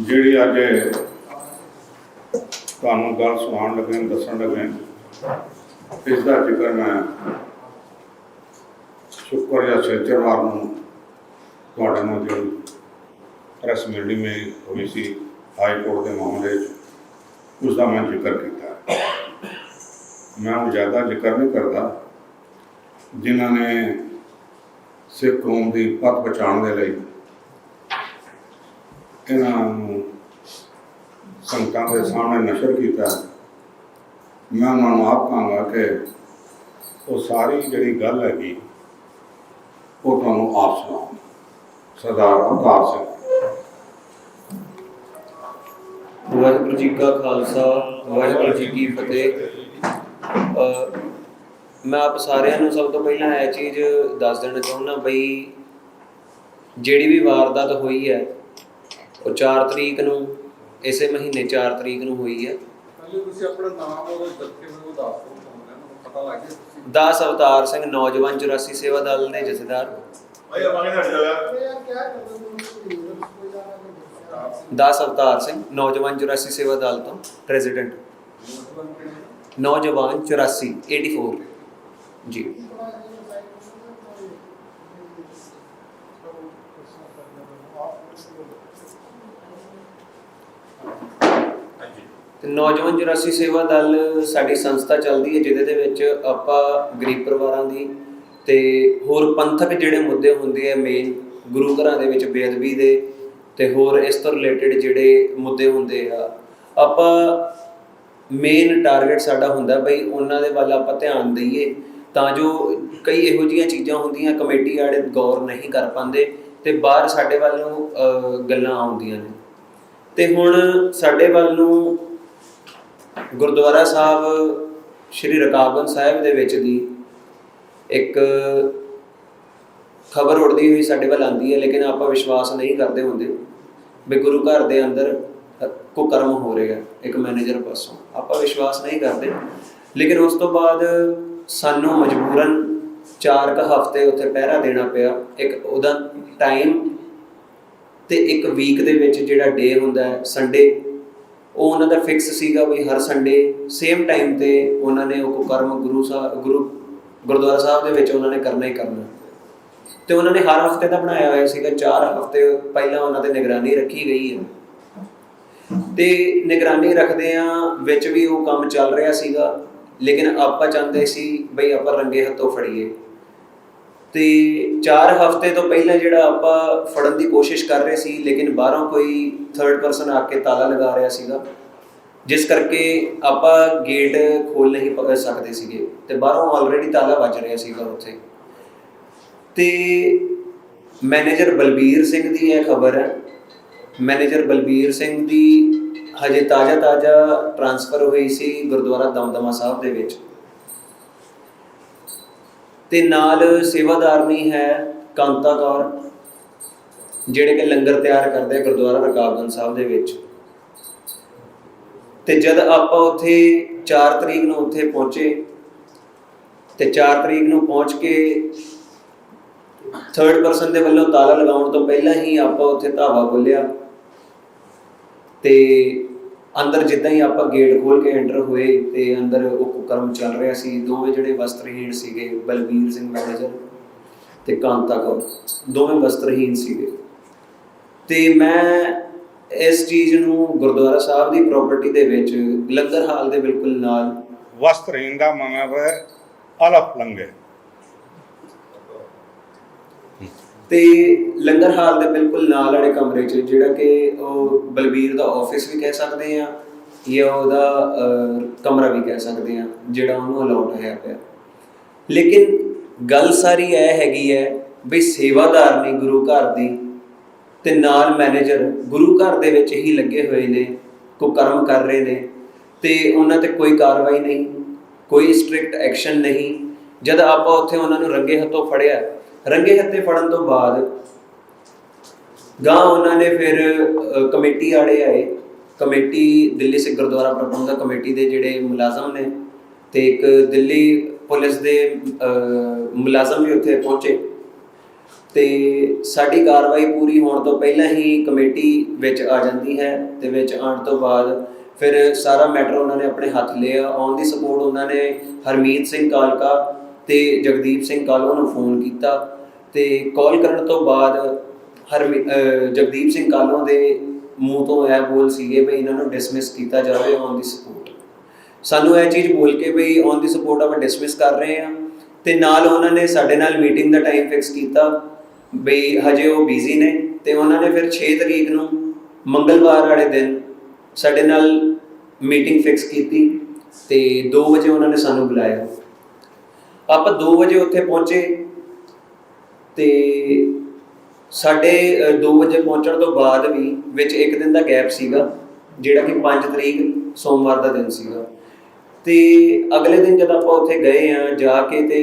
ਜਿਹੜੀ ਅੱਜ ਤੁਹਾਨੂੰ ਗੱਲ ਸੁਣਾਉਣ ਲੱਗੇ ਦੱਸਣ ਲੱਗੇ ਇਸ ਦਾ ਜ਼ਿਕਰ ਮੈਂ ਸ਼ੁੱਕਰ ਜਾਂ ਸ਼ਨੀਚਰਵਾਰ ਨੂੰ ਤੁਹਾਡੇ ਨਾਲ ਜੋ ਪ੍ਰੈਸ ਮੀਟਿੰਗ ਮੇਰੀ ਹੋਈ ਸੀ, ਹਾਈ ਕੋਰਟ ਦੇ ਮਾਮਲੇ 'ਚ, ਉਸ ਦਾ ਮੈਂ ਜ਼ਿਕਰ ਕੀਤਾ। ਮੈਂ ਉਹ ਜ਼ਿਆਦਾ ਜ਼ਿਕਰ ਨਹੀਂ ਕਰਦਾ, ਜਿਨ੍ਹਾਂ ਨੇ ਸਿੱਖ ਕੌਮ ਦੀ ਪਤ ਬਚਾਉਣ ਦੇ ਲਈ ਇਹਨਾਂ ਨੂੰ ਸੰਗਤਾਂ ਦੇ ਸਾਹਮਣੇ ਨਸ਼ਰ ਕੀਤਾ। ਮੈਂ ਉਹਨਾਂ ਨੂੰ ਆਪ ਕਹਾਂਗਾ ਕਿ ਉਹ ਸਾਰੀ ਜਿਹੜੀ ਗੱਲ ਹੈਗੀ, ਉਹ ਤੁਹਾਨੂੰ ਆਪ ਸੁਣਾਉਂ ਸਰਦਾਰ ਅਵਤਾਰ ਸਿੰਘ। ਵਾਹਿਗੁਰੂ ਜੀ ਕਾ ਖਾਲਸਾ, ਵਾਹਿਗੁਰੂ ਜੀ ਕੀ ਫਤਿਹ। ਮੈਂ ਆਪ ਸਾਰਿਆਂ ਨੂੰ ਸਭ ਤੋਂ ਪਹਿਲਾਂ ਇਹ ਚੀਜ਼ ਦੱਸ ਦੇਣਾ ਚਾਹੁੰਦਾ ਬਈ, ਜਿਹੜੀ ਵੀ ਵਾਰਦਾਤ ਹੋਈ ਹੈ ਉਹ 4 ਤਰੀਕ ਨੂੰ ਇਸੇ ਮਹੀਨੇ 4 ਤਰੀਕ ਨੂੰ ਹੋਈ ਹੈ। ਪਹਿਲੇ ਤੁਸੀਂ ਆਪਣਾ ਨਾਮ ਔਰ ਜੱਥੇ ਮੈਨੂੰ ਦੱਸ ਦਿਓ ਤੁਹਾਨੂੰ ਮੈਨੂੰ ਪਤਾ ਲੱਗ ਗਿਆ ਤੁਸੀਂ। ਦਾਸ ਅਵਤਾਰ ਸਿੰਘ ਨੌਜਵਾਨ 84 ਸੇਵਾ ਦਲ ਦੇ ਜਥੇਦਾਰ। ਭਾਈ ਆਪਾਂ ਕਿਹਨੇ ਹਟ ਜਾਇਆ ਦਾਸ ਅਵਤਾਰ ਸਿੰਘ ਨੌਜਵਾਨ 84 ਸੇਵਾ ਦਲ ਤੋਂ ਪ੍ਰੈਜ਼ੀਡੈਂਟ। ਨੌਜਵਾਨ 84 84 ਜੀ। ਤੇ ਨੌਜਵਾਨ 84 ਸੇਵਾ ਦਲ ਸਾਡੀ ਸੰਸਥਾ ਚੱਲਦੀ ਹੈ, ਜਿਹਦੇ ਦੇ ਵਿੱਚ ਆਪਾਂ ਗਰੀਬ ਪਰਿਵਾਰਾਂ ਦੀ ਤੇ ਹੋਰ ਪੰਥਕ ਜਿਹੜੇ ਮੁੱਦੇ ਹੁੰਦੇ ਆ ਮੇਨ ਗੁਰੂ ਘਰਾਂ ਦੇ ਵਿੱਚ ਬੇਅਦਬੀ ਦੇ ਤੇ ਹੋਰ ਇਸ ਤੋਂ ਰਿਲੇਟਡ ਜਿਹੜੇ ਮੁੱਦੇ ਹੁੰਦੇ ਆ, ਆਪਾਂ ਮੇਨ ਟਾਰਗੇਟ ਸਾਡਾ ਹੁੰਦਾ ਬਈ ਉਹਨਾਂ ਦੇ ਵੱਲ ਆਪਾਂ ਧਿਆਨ ਦਈਏ, ਤਾਂ ਜੋ ਕਈ ਇਹੋ ਜਿਹੀਆਂ ਚੀਜ਼ਾਂ ਹੁੰਦੀਆਂ, ਕਮੇਟੀ ਵਾਲੇ ਗੌਰ ਨਹੀਂ ਕਰ ਪਾਉਂਦੇ ਤੇ ਬਾਹਰ ਸਾਡੇ ਵੱਲ ਨੂੰ ਗੱਲਾਂ ਆਉਂਦੀਆਂ ਨੇ। ਤੇ ਹੁਣ ਸਾਡੇ ਵੱਲ ਨੂੰ ਗੁਰਦੁਆਰਾ ਸਾਹਿਬ ਸ਼੍ਰੀ ਰਕਾਬਗੰਜ ਸਾਹਿਬ ਦੇ ਵਿੱਚ ਦੀ ਇੱਕ ਖਬਰ ਉੜਦੀ ਹੋਈ ਸਾਡੇ ਵੱਲ ਆਂਦੀ ਹੈ ਲੇਕਿਨ ਆਪਾਂ ਵਿਸ਼ਵਾਸ ਨਹੀਂ ਕਰਦੇ ਹੁੰਦੇ ਵੀ ਗੁਰੂ ਘਰ ਦੇ ਅੰਦਰ ਅ, ਕੁਕਰਮ ਹੋ ਰਿਹਾ ਇੱਕ ਮੈਨੇਜਰ ਪਾਸੋਂ। ਆਪਾਂ ਵਿਸ਼ਵਾਸ ਨਹੀਂ ਕਰਦੇ। ਲੇਕਿਨ ਉਸ ਤੋਂ ਬਾਅਦ ਸਾਨੂੰ ਮਜਬੂਰਨ 4 ਕ ਹਫ਼ਤੇ ਉੱਥੇ ਪਹਿਰਾ ਦੇਣਾ ਪਿਆ। ਇੱਕ ਉਹਦਾ ਟਾਈਮ ਤੇ ਇੱਕ ਵੀਕ ਦੇ ਵਿੱਚ ਜਿਹੜਾ ਡੇ ਹੁੰਦਾ ਹੈ ਸੰਡੇ ਉਹ ਉਹਨਾਂ ਦਾ ਫਿਕਸ ਸੀਗਾ ਵੀ ਹਰ ਸੰਡੇ ਸੇਮ ਟਾਈਮ ਤੇ ਉਹਨਾਂ ਨੇ ਉਹ ਕਰਮ ਗੁਰੂ ਸਾਹਿਬ ਗੁਰੂ ਗੁਰਦੁਆਰਾ ਸਾਹਿਬ ਦੇ ਵਿੱਚ ਉਹਨਾਂ ਨੇ ਕਰਨਾ ਹੀ ਕਰਨਾ। ਤੇ ਉਹਨਾਂ ਨੇ ਹਰ ਹਫ਼ਤੇ ਦਾ ਬਣਾਇਆ ਹੋਇਆ ਸੀਗਾ, ਚਾਰ ਹਫ਼ਤੇ ਪਹਿਲਾਂ ਉਹਨਾਂ ਤੇ ਨਿਗਰਾਨੀ ਰੱਖੀ ਗਈ ਹੈ। ਤੇ ਨਿਗਰਾਨੀ ਰੱਖਦੇ ਆ ਵਿੱਚ ਵੀ ਉਹ ਕੰਮ ਚੱਲ ਰਿਹਾ ਸੀਗਾ, ਲੇਕਿਨ ਆਪਾਂ ਚਾਹੁੰਦੇ ਸੀ ਬਈ ਆਪਾਂ ਰੰਗੇ ਹੱਥੋਂ ਫੜੀਏ। ਤੇ 4 ਹਫ਼ਤੇ ਤੋਂ ਪਹਿਲਾਂ ਜਿਹੜਾ ਆਪਾਂ ਫੜਨ ਦੀ ਕੋਸ਼ਿਸ਼ ਕਰ ਰਹੇ ਸੀ, ਲੇਕਿਨ ਬਾਹਰੋਂ ਕੋਈ ਥਰਡ ਪਰਸਨ ਆ ਕੇ ਤਾਲਾ ਲਗਾ ਰਿਹਾ ਸੀਗਾ, ਜਿਸ ਕਰਕੇ ਆਪਾਂ ਗੇਟ ਖੋਲ ਨਹੀਂ ਪ- ਸਕਦੇ ਸੀਗੇ ਤੇ ਬਾਹਰੋਂ ਆਲਰੇਡੀ ਤਾਲਾ ਵੱਜ ਰਿਹਾ ਸੀਗਾ ਉੱਥੇ। ਤੇ ਮੈਨੇਜਰ ਬਲਬੀਰ ਸਿੰਘ ਦੀ ਇਹ ਖਬਰ ਹੈ। ਮੈਨੇਜਰ ਬਲਬੀਰ ਸਿੰਘ ਦੀ ਹਜੇ ਤਾਜ਼ਾ ਤਾਜ਼ਾ ਟ੍ਰਾਂਸਫਰ ਹੋਈ ਸੀ ਗੁਰਦੁਆਰਾ ਦਮਦਮਾ ਸਾਹਿਬ ਦੇ ਵਿੱਚ। ਤੇ ਨਾਲ ਸੇਵਾਦਾਰਨੀ ਹੈ ਕਾਂਤਾ ਕੌਰ ਜਿਹੜੇ ਕਿ ਲੰਗਰ ਤਿਆਰ ਕਰਦੇ ਆ ਗੁਰਦੁਆਰਾ ਰਕਾਬਗੰਜ ਸਾਹਿਬ ਦੇ ਵਿੱਚ। ਤੇ ਜਦ ਆਪਾਂ ਉੱਥੇ 4 ਤਰੀਕ ਨੂੰ ਉੱਥੇ ਪਹੁੰਚੇ, ਤੇ 4 ਤਰੀਕ ਨੂੰ ਪਹੁੰਚ ਕੇ ਥਰਡ ਪਰਸਨ ਦੇ ਵੱਲੋਂ ਤਾਲਾ ਲਗਾਉਣ ਤੋਂ ਪਹਿਲਾਂ ਹੀ ਆਪਾਂ ਉੱਥੇ ਧਾਵਾ ਖੋਲਿਆ ਤੇ ਅੰਦਰ ਜਿੱਦਾਂ ਹੀ ਆਪਾਂ ਗੇਟ ਖੋਲ ਕੇ ਐਂਟਰ ਹੋਏ ਤੇ ਅੰਦਰ ਉਹ ਕੁਕਰਮ ਚੱਲ ਰਿਹਾ ਸੀ, ਦੋਵੇਂ ਜਿਹੜੇ ਵਸਤਰਹੀਣ ਸੀਗੇ ਬਲਵੀਰ ਸਿੰਘ ਮੈਨੇਜਰ ਤੇ ਕਾਂਤਾ ਕੌਰ, ਦੋਵੇਂ ਵਸਤਰਹੀਣ ਸੀਗੇ। ਤੇ ਮੈਂ ਇਸ ਚੀਜ਼ ਨੂੰ ਗੁਰਦੁਆਰਾ ਸਾਹਿਬ ਦੀ ਪ੍ਰਾਪਰਟੀ ਦੇ ਵਿੱਚ ਲੰਗਰ ਹਾਲ ਦੇ ਬਿਲਕੁਲ ਨਾਲ ਵਸਤਰਹੀਣ ਦਾ ਮਤਲਬ ਅਲਫ ਲੰਗੇ ਤੇ ਲੰਗਰ ਹਾਲ ਦੇ ਬਿਲਕੁਲ ਨਾਲ ਵਾਲੇ ਕਮਰੇ 'ਚ, ਜਿਹੜਾ ਕਿ ਉਹ ਬਲਬੀਰ ਦਾ ਆਫਿਸ ਵੀ ਕਹਿ ਸਕਦੇ ਆ ਜਾਂ ਉਹਦਾ ਕਮਰਾ ਵੀ ਕਹਿ ਸਕਦੇ ਆ ਜਿਹੜਾ ਉਹਨੂੰ ਅਲਾਉਡ ਹੋਇਆ ਪਿਆ। ਲੇਕਿਨ ਗੱਲ ਸਾਰੀ ਇਹ ਹੈਗੀ ਹੈ ਵੀ ਸੇਵਾਦਾਰ ਨੇ ਗੁਰੂ ਘਰ ਦੀ ਤੇ ਨਾਲ ਮੈਨੇਜਰ ਗੁਰੂ ਘਰ ਦੇ ਵਿੱਚ ਹੀ ਲੱਗੇ ਹੋਏ ਨੇ ਕੋ ਕਰਮ ਕਰ ਰਹੇ ਨੇ, ਤੇ ਉਹਨਾਂ ਤੇ ਕੋਈ ਕਾਰਵਾਈ ਨਹੀਂ, ਕੋਈ ਸਟ੍ਰਿਕਟ ਐਕਸ਼ਨ ਨਹੀਂ। ਜਦ ਆਪਾਂ ਉੱਥੇ ਉਹਨਾਂ ਨੂੰ ਰੰਗੇ ਹੱਥੋਂ ਫੜਿਆ ਰੰਗੇ ਹੱਥੇ ਫੜਨ ਤੋਂ ਬਾਅਦ ਗਾਂ ਉਹਨਾਂ ਨੇ ਫਿਰ ਕਮੇਟੀ ਵਾਲੇ ਆਏ। ਕਮੇਟੀ ਦਿੱਲੀ ਸਿੱਖ ਗੁਰਦੁਆਰਾ ਪ੍ਰਬੰਧਕ ਕਮੇਟੀ ਦੇ ਜਿਹੜੇ ਮੁਲਾਜ਼ਮ ਨੇ ਤੇ ਇੱਕ ਦਿੱਲੀ ਪੁਲਿਸ ਦੇ ਮੁਲਾਜ਼ਮ ਵੀ ਉੱਥੇ ਪਹੁੰਚੇ। ਤੇ ਸਾਡੀ ਕਾਰਵਾਈ ਪੂਰੀ ਹੋਣ ਤੋਂ ਪਹਿਲਾਂ ਹੀ ਕਮੇਟੀ ਵਿੱਚ ਆ ਜਾਂਦੀ ਹੈ ਤੇ ਵਿੱਚ ਆਉਣ ਤੋਂ ਬਾਅਦ ਫਿਰ ਸਾਰਾ ਮੈਟਰ ਉਹਨਾਂ ਨੇ ਆਪਣੇ ਹੱਥ ਲਿਆ। ਔਨ ਦੀ ਸਪੋਰਟ ਉਹਨਾਂ ਨੇ ਹਰਮੀਤ ਸਿੰਘ ਕਾਲਕਾ ਤੇ ਜਗਦੀਪ ਸਿੰਘ ਕਾਲੋ ਨੂੰ ਫੋਨ ਕੀਤਾ ਤੇ ਕਾਲ ਕਰਨ ਤੋਂ ਬਾਅਦ ਹਰ ਜਗਦੀਪ ਸਿੰਘ ਕਾਲੋ ਦੇ ਮੂੰਹ ਤੋਂ ਇਹ ਬੋਲ ਸੀਗੇ ਵੀ ਇਹਨਾਂ ਨੂੰ ਡਿਸਮਿਸ ਕੀਤਾ ਜਾਵੇ ਔਨ ਦੀ ਸਪੋਰਟ ਸਾਨੂੰ ਇਹ ਚੀਜ਼ ਬੋਲ ਕੇ ਵੀ ਔਨ ਦੀ ਸਪੋਰਟ ਆਪਾਂ ਡਿਸਮਿਸ ਕਰ ਰਹੇ ਹਾਂ ਤੇ ਨਾਲ ਉਹਨਾਂ ਨੇ ਸਾਡੇ ਨਾਲ ਮੀਟਿੰਗ ਦਾ ਟਾਈਮ ਫਿਕਸ ਕੀਤਾ ਵੀ ਹਜੇ ਉਹ ਬਿਜ਼ੀ ਨੇ ਤੇ ਉਹਨਾਂ ਨੇ ਫਿਰ 6 ਤਰੀਕ ਨੂੰ ਮੰਗਲਵਾਰ ਵਾਲੇ ਦਿਨ ਸਾਡੇ ਨਾਲ ਮੀਟਿੰਗ ਫਿਕਸ ਕੀਤੀ ਤੇ 2 ਵਜੇ ਉਹਨਾਂ ਨੇ ਸਾਨੂੰ ਬੁਲਾਇਆ। ਆਪਾਂ 2 ਵਜੇ ਉੱਥੇ ਪਹੁੰਚੇ ਤੇ ਸਾਡੇ 2 ਵਜੇ ਪਹੁੰਚਣ ਤੋਂ ਬਾਅਦ ਵੀ ਵਿੱਚ ਇੱਕ ਦਿਨ ਦਾ ਗੈਪ ਸੀਗਾ, ਜਿਹੜਾ ਕਿ 5 ਤਰੀਕ ਸੋਮਵਾਰ ਦਾ ਦਿਨ ਸੀਗਾ। ਤੇ ਅਗਲੇ ਦਿਨ ਜਦ ਆਪਾਂ ਉੱਥੇ ਗਏ ਆ ਜਾ ਕੇ ਤੇ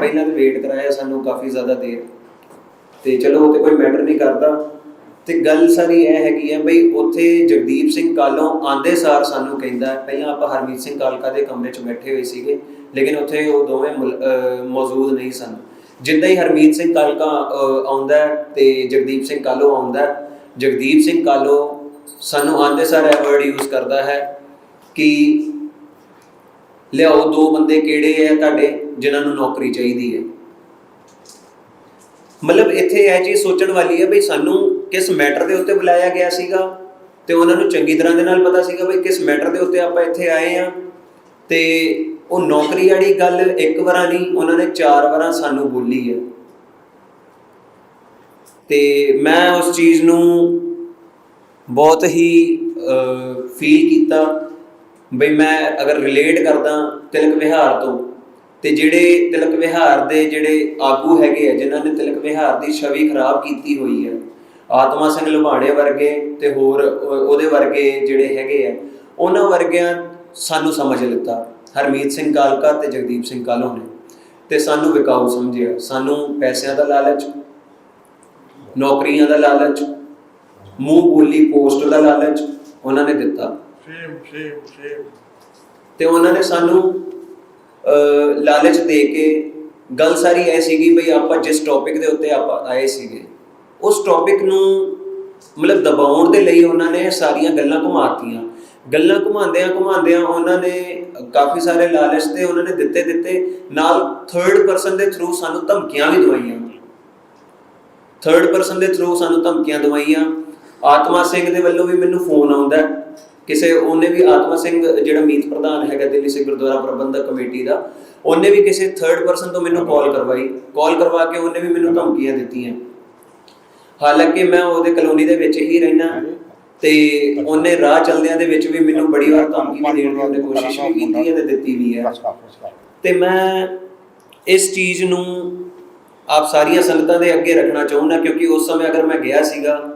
ਪਹਿਲਾਂ ਤਾਂ ਵੇਟ ਕਰਾਇਆ ਸਾਨੂੰ ਕਾਫੀ ਜ਼ਿਆਦਾ ਦੇਰ। ਤੇ ਚਲੋ ਉਹ ਤੇ ਕੋਈ ਮੈਟਰ ਨਹੀਂ ਕਰਦਾ। ਤੇ ਗੱਲ ਸਾਰੀ ਇਹ ਹੈਗੀ ਹੈ ਬਈ ਉੱਥੇ ਜਗਦੀਪ ਸਿੰਘ ਕਾਲੋਂ ਆਂਦੇ ਸਾਰ ਸਾਨੂੰ ਕਹਿੰਦਾ, ਪਹਿਲਾਂ ਆਪਾਂ ਹਰਮੀਤ ਸਿੰਘ ਕਾਲਕਾ ਦੇ ਕਮਰੇ 'ਚ ਬੈਠੇ ਹੋਏ ਸੀਗੇ, ਲੇਕਿਨ ਉੱਥੇ ਉਹ ਦੋਵੇਂ ਮੁਲ- ਮੌਜੂਦ ਨਹੀਂ ਸਨ। ਜਿੱਦਾਂ ਹੀ ਹਰਮੀਤ ਸਿੰਘ ਕਾਲਕਾ ਆਉਂਦਾ ਹੈ ਤੇ ਜਗਦੀਪ ਸਿੰਘ ਕਾਲੋ ਆਉਂਦਾ, ਜਗਦੀਪ ਸਿੰਘ ਕਾਲੋ ਸਾਨੂੰ ਆਂਦੇ ਸਾਰ ਇਹ ਵਰਡ ਯੂਜ਼ ਕਰਦਾ ਹੈ ਕਿ ਲਿਆਓ ਦੋ ਬੰਦੇ ਕਿਹੜੇ ਆ ਤੁਹਾਡੇ ਜਿਨ੍ਹਾਂ ਨੂੰ ਨੌਕਰੀ ਚਾਹੀਦੀ ਹੈ। ਮਤਲਬ ਇੱਥੇ ਇਹ ਚੀਜ਼ ਸੋਚਣ ਵਾਲੀ ਹੈ ਬਈ ਸਾਨੂੰ ਕਿਸ ਮੈਟਰ ਦੇ ਉੱਤੇ ਬੁਲਾਇਆ ਗਿਆ ਸੀਗਾ ਤੇ ਉਹਨਾਂ ਨੂੰ ਚੰਗੀ ਤਰ੍ਹਾਂ ਦੇ ਨਾਲ ਪਤਾ ਸੀਗਾ ਵੀ ਕਿਸ ਮੈਟਰ ਦੇ ਉੱਤੇ ਆਪਾਂ ਇੱਥੇ ਆਏ ਆ ਤੇ ਉਹ ਨੌਕਰੀ ਵਾਲੀ ਗੱਲ ਇੱਕ ਵਾਰਾਂ ਨਹੀਂ, ਉਹਨਾਂ ਨੇ ਚਾਰ ਵਾਰਾਂ ਸਾਨੂੰ ਬੋਲੀ ਹੈ। ਤੇ ਮੈਂ ਉਸ ਚੀਜ਼ ਨੂੰ ਬਹੁਤ ਹੀ ਫੀਲ ਕੀਤਾ ਬਈ ਮੈਂ ਅਗਰ ਰਿਲੇਟ ਕਰਦਾ ਤਿਲਕ ਵਿਹਾਰ ਤੋਂ, ਤੇ ਜਿਹੜੇ ਤਿਲਕ ਵਿਹਾਰ ਦੇ ਜਿਹੜੇ ਆਗੂ ਹੈਗੇ ਆ, ਜਿਨ੍ਹਾਂ ਨੇ ਤਿਲਕ ਵਿਹਾਰ ਦੀ ਛਵੀ ਖਰਾਬ ਕੀਤੀ ਹੋਈ ਹੈ ਆਤਮਾ ਸਿੰਘ ਲੁਬਾਣੇ ਵਰਗੇ ਤੇ ਹੋਰ ਉਹ- ਉਹਦੇ ਵਰਗੇ ਜਿਹੜੇ ਹੈਗੇ ਆ ਉਹਨਾਂ ਵਰਗਿਆਂ ਸਾਨੂੰ ਸਮਝ ਲਿੱਤਾ। ਹਰਮੀਤ ਸਿੰਘ ਕਾਲਕਾ ਤੇ ਜਗਦੀਪ ਸਿੰਘ ਕਾਲੋ ਨੇ। ਤੇ ਸਾਨੂੰ ਵਿਕਾਊ ਸਮਝਿਆ। ਸਾਨੂੰ ਪੈਸਿਆਂ ਦਾ ਲਾਲਚ ਨੌਕਰੀਆਂ ਦਾ ਲਾਲਚ ਮੂੰਹ ਬੋਲੀ ਪੋਸਟ ਦਾ ਲਾਲਚ ਉਹਨਾਂ ਨੇ ਦਿੱਤਾ। ਸੇਮ ਸੇਮ ਸੇਮ ਤੇ ਉਹਨਾਂ ਨੇ ਸਾਨੂੰ ਲਾਲਚ ਦੇ ਕੇ ਗੱਲ ਸਾਰੀ ਐ ਸੀਗੀ ਬਈ ਆਪਾਂ ਜਿਸ ਟੌਪਿਕ ਦੇ ਉੱਤੇ ਆਪਾਂ ਆਏ ਸੀਗੇ ਉਸ ਟੌਪਿਕ ਨੂੰ ਮਤਲਬ ਦਬਾਉਣ ਦੇ ਲਈ ਉਹਨਾਂ ਨੇ ਸਾਰੀਆਂ ਗੱਲਾਂ ਘੁਮਾਤੀਆਂ। ਗੱਲਾਂ ਘੁਮਾਉਂਦਿਆਂ ਘੁਮਾਉਂਦਿਆਂ ਉਹਨਾਂ ਨੇ ਕਾਫੀ ਸਾਰੇ ਲਾਲਚ ਤੇ ਉਹਨਾਂ ਨੇ ਦਿੱਤੇ ਦਿੱਤੇ। ਨਾਲ ਥਰਡ ਪਰਸਨ ਦੇ ਥਰੂ ਸਾਨੂੰ ਧਮਕੀਆਂ ਵੀ ਦਵਾਈਆਂ। ਥਰਡ ਪਰਸਨ ਦੇ ਥਰੂ ਸਾਨੂੰ ਧਮਕੀਆਂ ਦਵਾਈਆਂ। ਆਤਮਾ ਸਿੰਘ ਦੇ ਵੱਲੋਂ ਵੀ ਮੈਨੂੰ ਫੋਨ ਆਉਂਦਾ। ਕਿਸੇ ਉਹਨੇ ਵੀ ਆਤਮਾ ਸਿੰਘ ਜਿਹੜਾ ਮੀਤ ਪ੍ਰਧਾਨ ਹੈਗਾ ਦਿੱਲੀ ਸਿੱਖ ਗੁਰਦੁਆਰਾ ਪ੍ਰਬੰਧਕ ਕਮੇਟੀ ਦਾ, ਉਹਨੇ ਵੀ ਕਿਸੇ ਥਰਡ ਪਰਸਨ ਤੋਂ ਮੈਨੂੰ ਕਾਲ ਕਰਵਾਈ। ਕਾਲ ਕਰਵਾ ਕੇ ਉਹਨੇ ਵੀ ਮੈਨੂੰ ਧਮਕੀਆਂ ਦਿੱਤੀਆਂ। ਹਾਲਾਂਕਿ ਮੈਂ ਉਹਦੇ ਕਲੋਨੀ ਦੇ ਵਿੱਚ ਹੀ ਰਹਿਣਾ ਤੇ ਉਹਨੇ ਰਾਹ ਚਲਦਿਆਂ ਦੇ ਵਿੱਚ ਵੀ ਮੈਨੂੰ ਬੜੀ ਵਾਰ ਧਮਕੀ ਵੀ ਦੇਣ ਦੀ ਉਹਨੇ ਕੋਸ਼ਿਸ਼ ਵੀ ਕੀਤੀ ਹੈ ਤੇ ਦਿੱਤੀ ਵੀ ਹੈ। ਤੇ ਮੈਂ ਇਸ ਚੀਜ਼ ਨੂੰ ਆਪ ਸਾਰੀਆਂ ਸੰਗਤਾਂ ਦੇ ਅੱਗੇ ਰੱਖਣਾ ਚਾਹੁੰਦਾ ਕਿਉਂਕਿ ਉਸ ਸਮੇਂ ਅਗਰ ਮੈਂ ਗਿਆ ਸੀਗਾ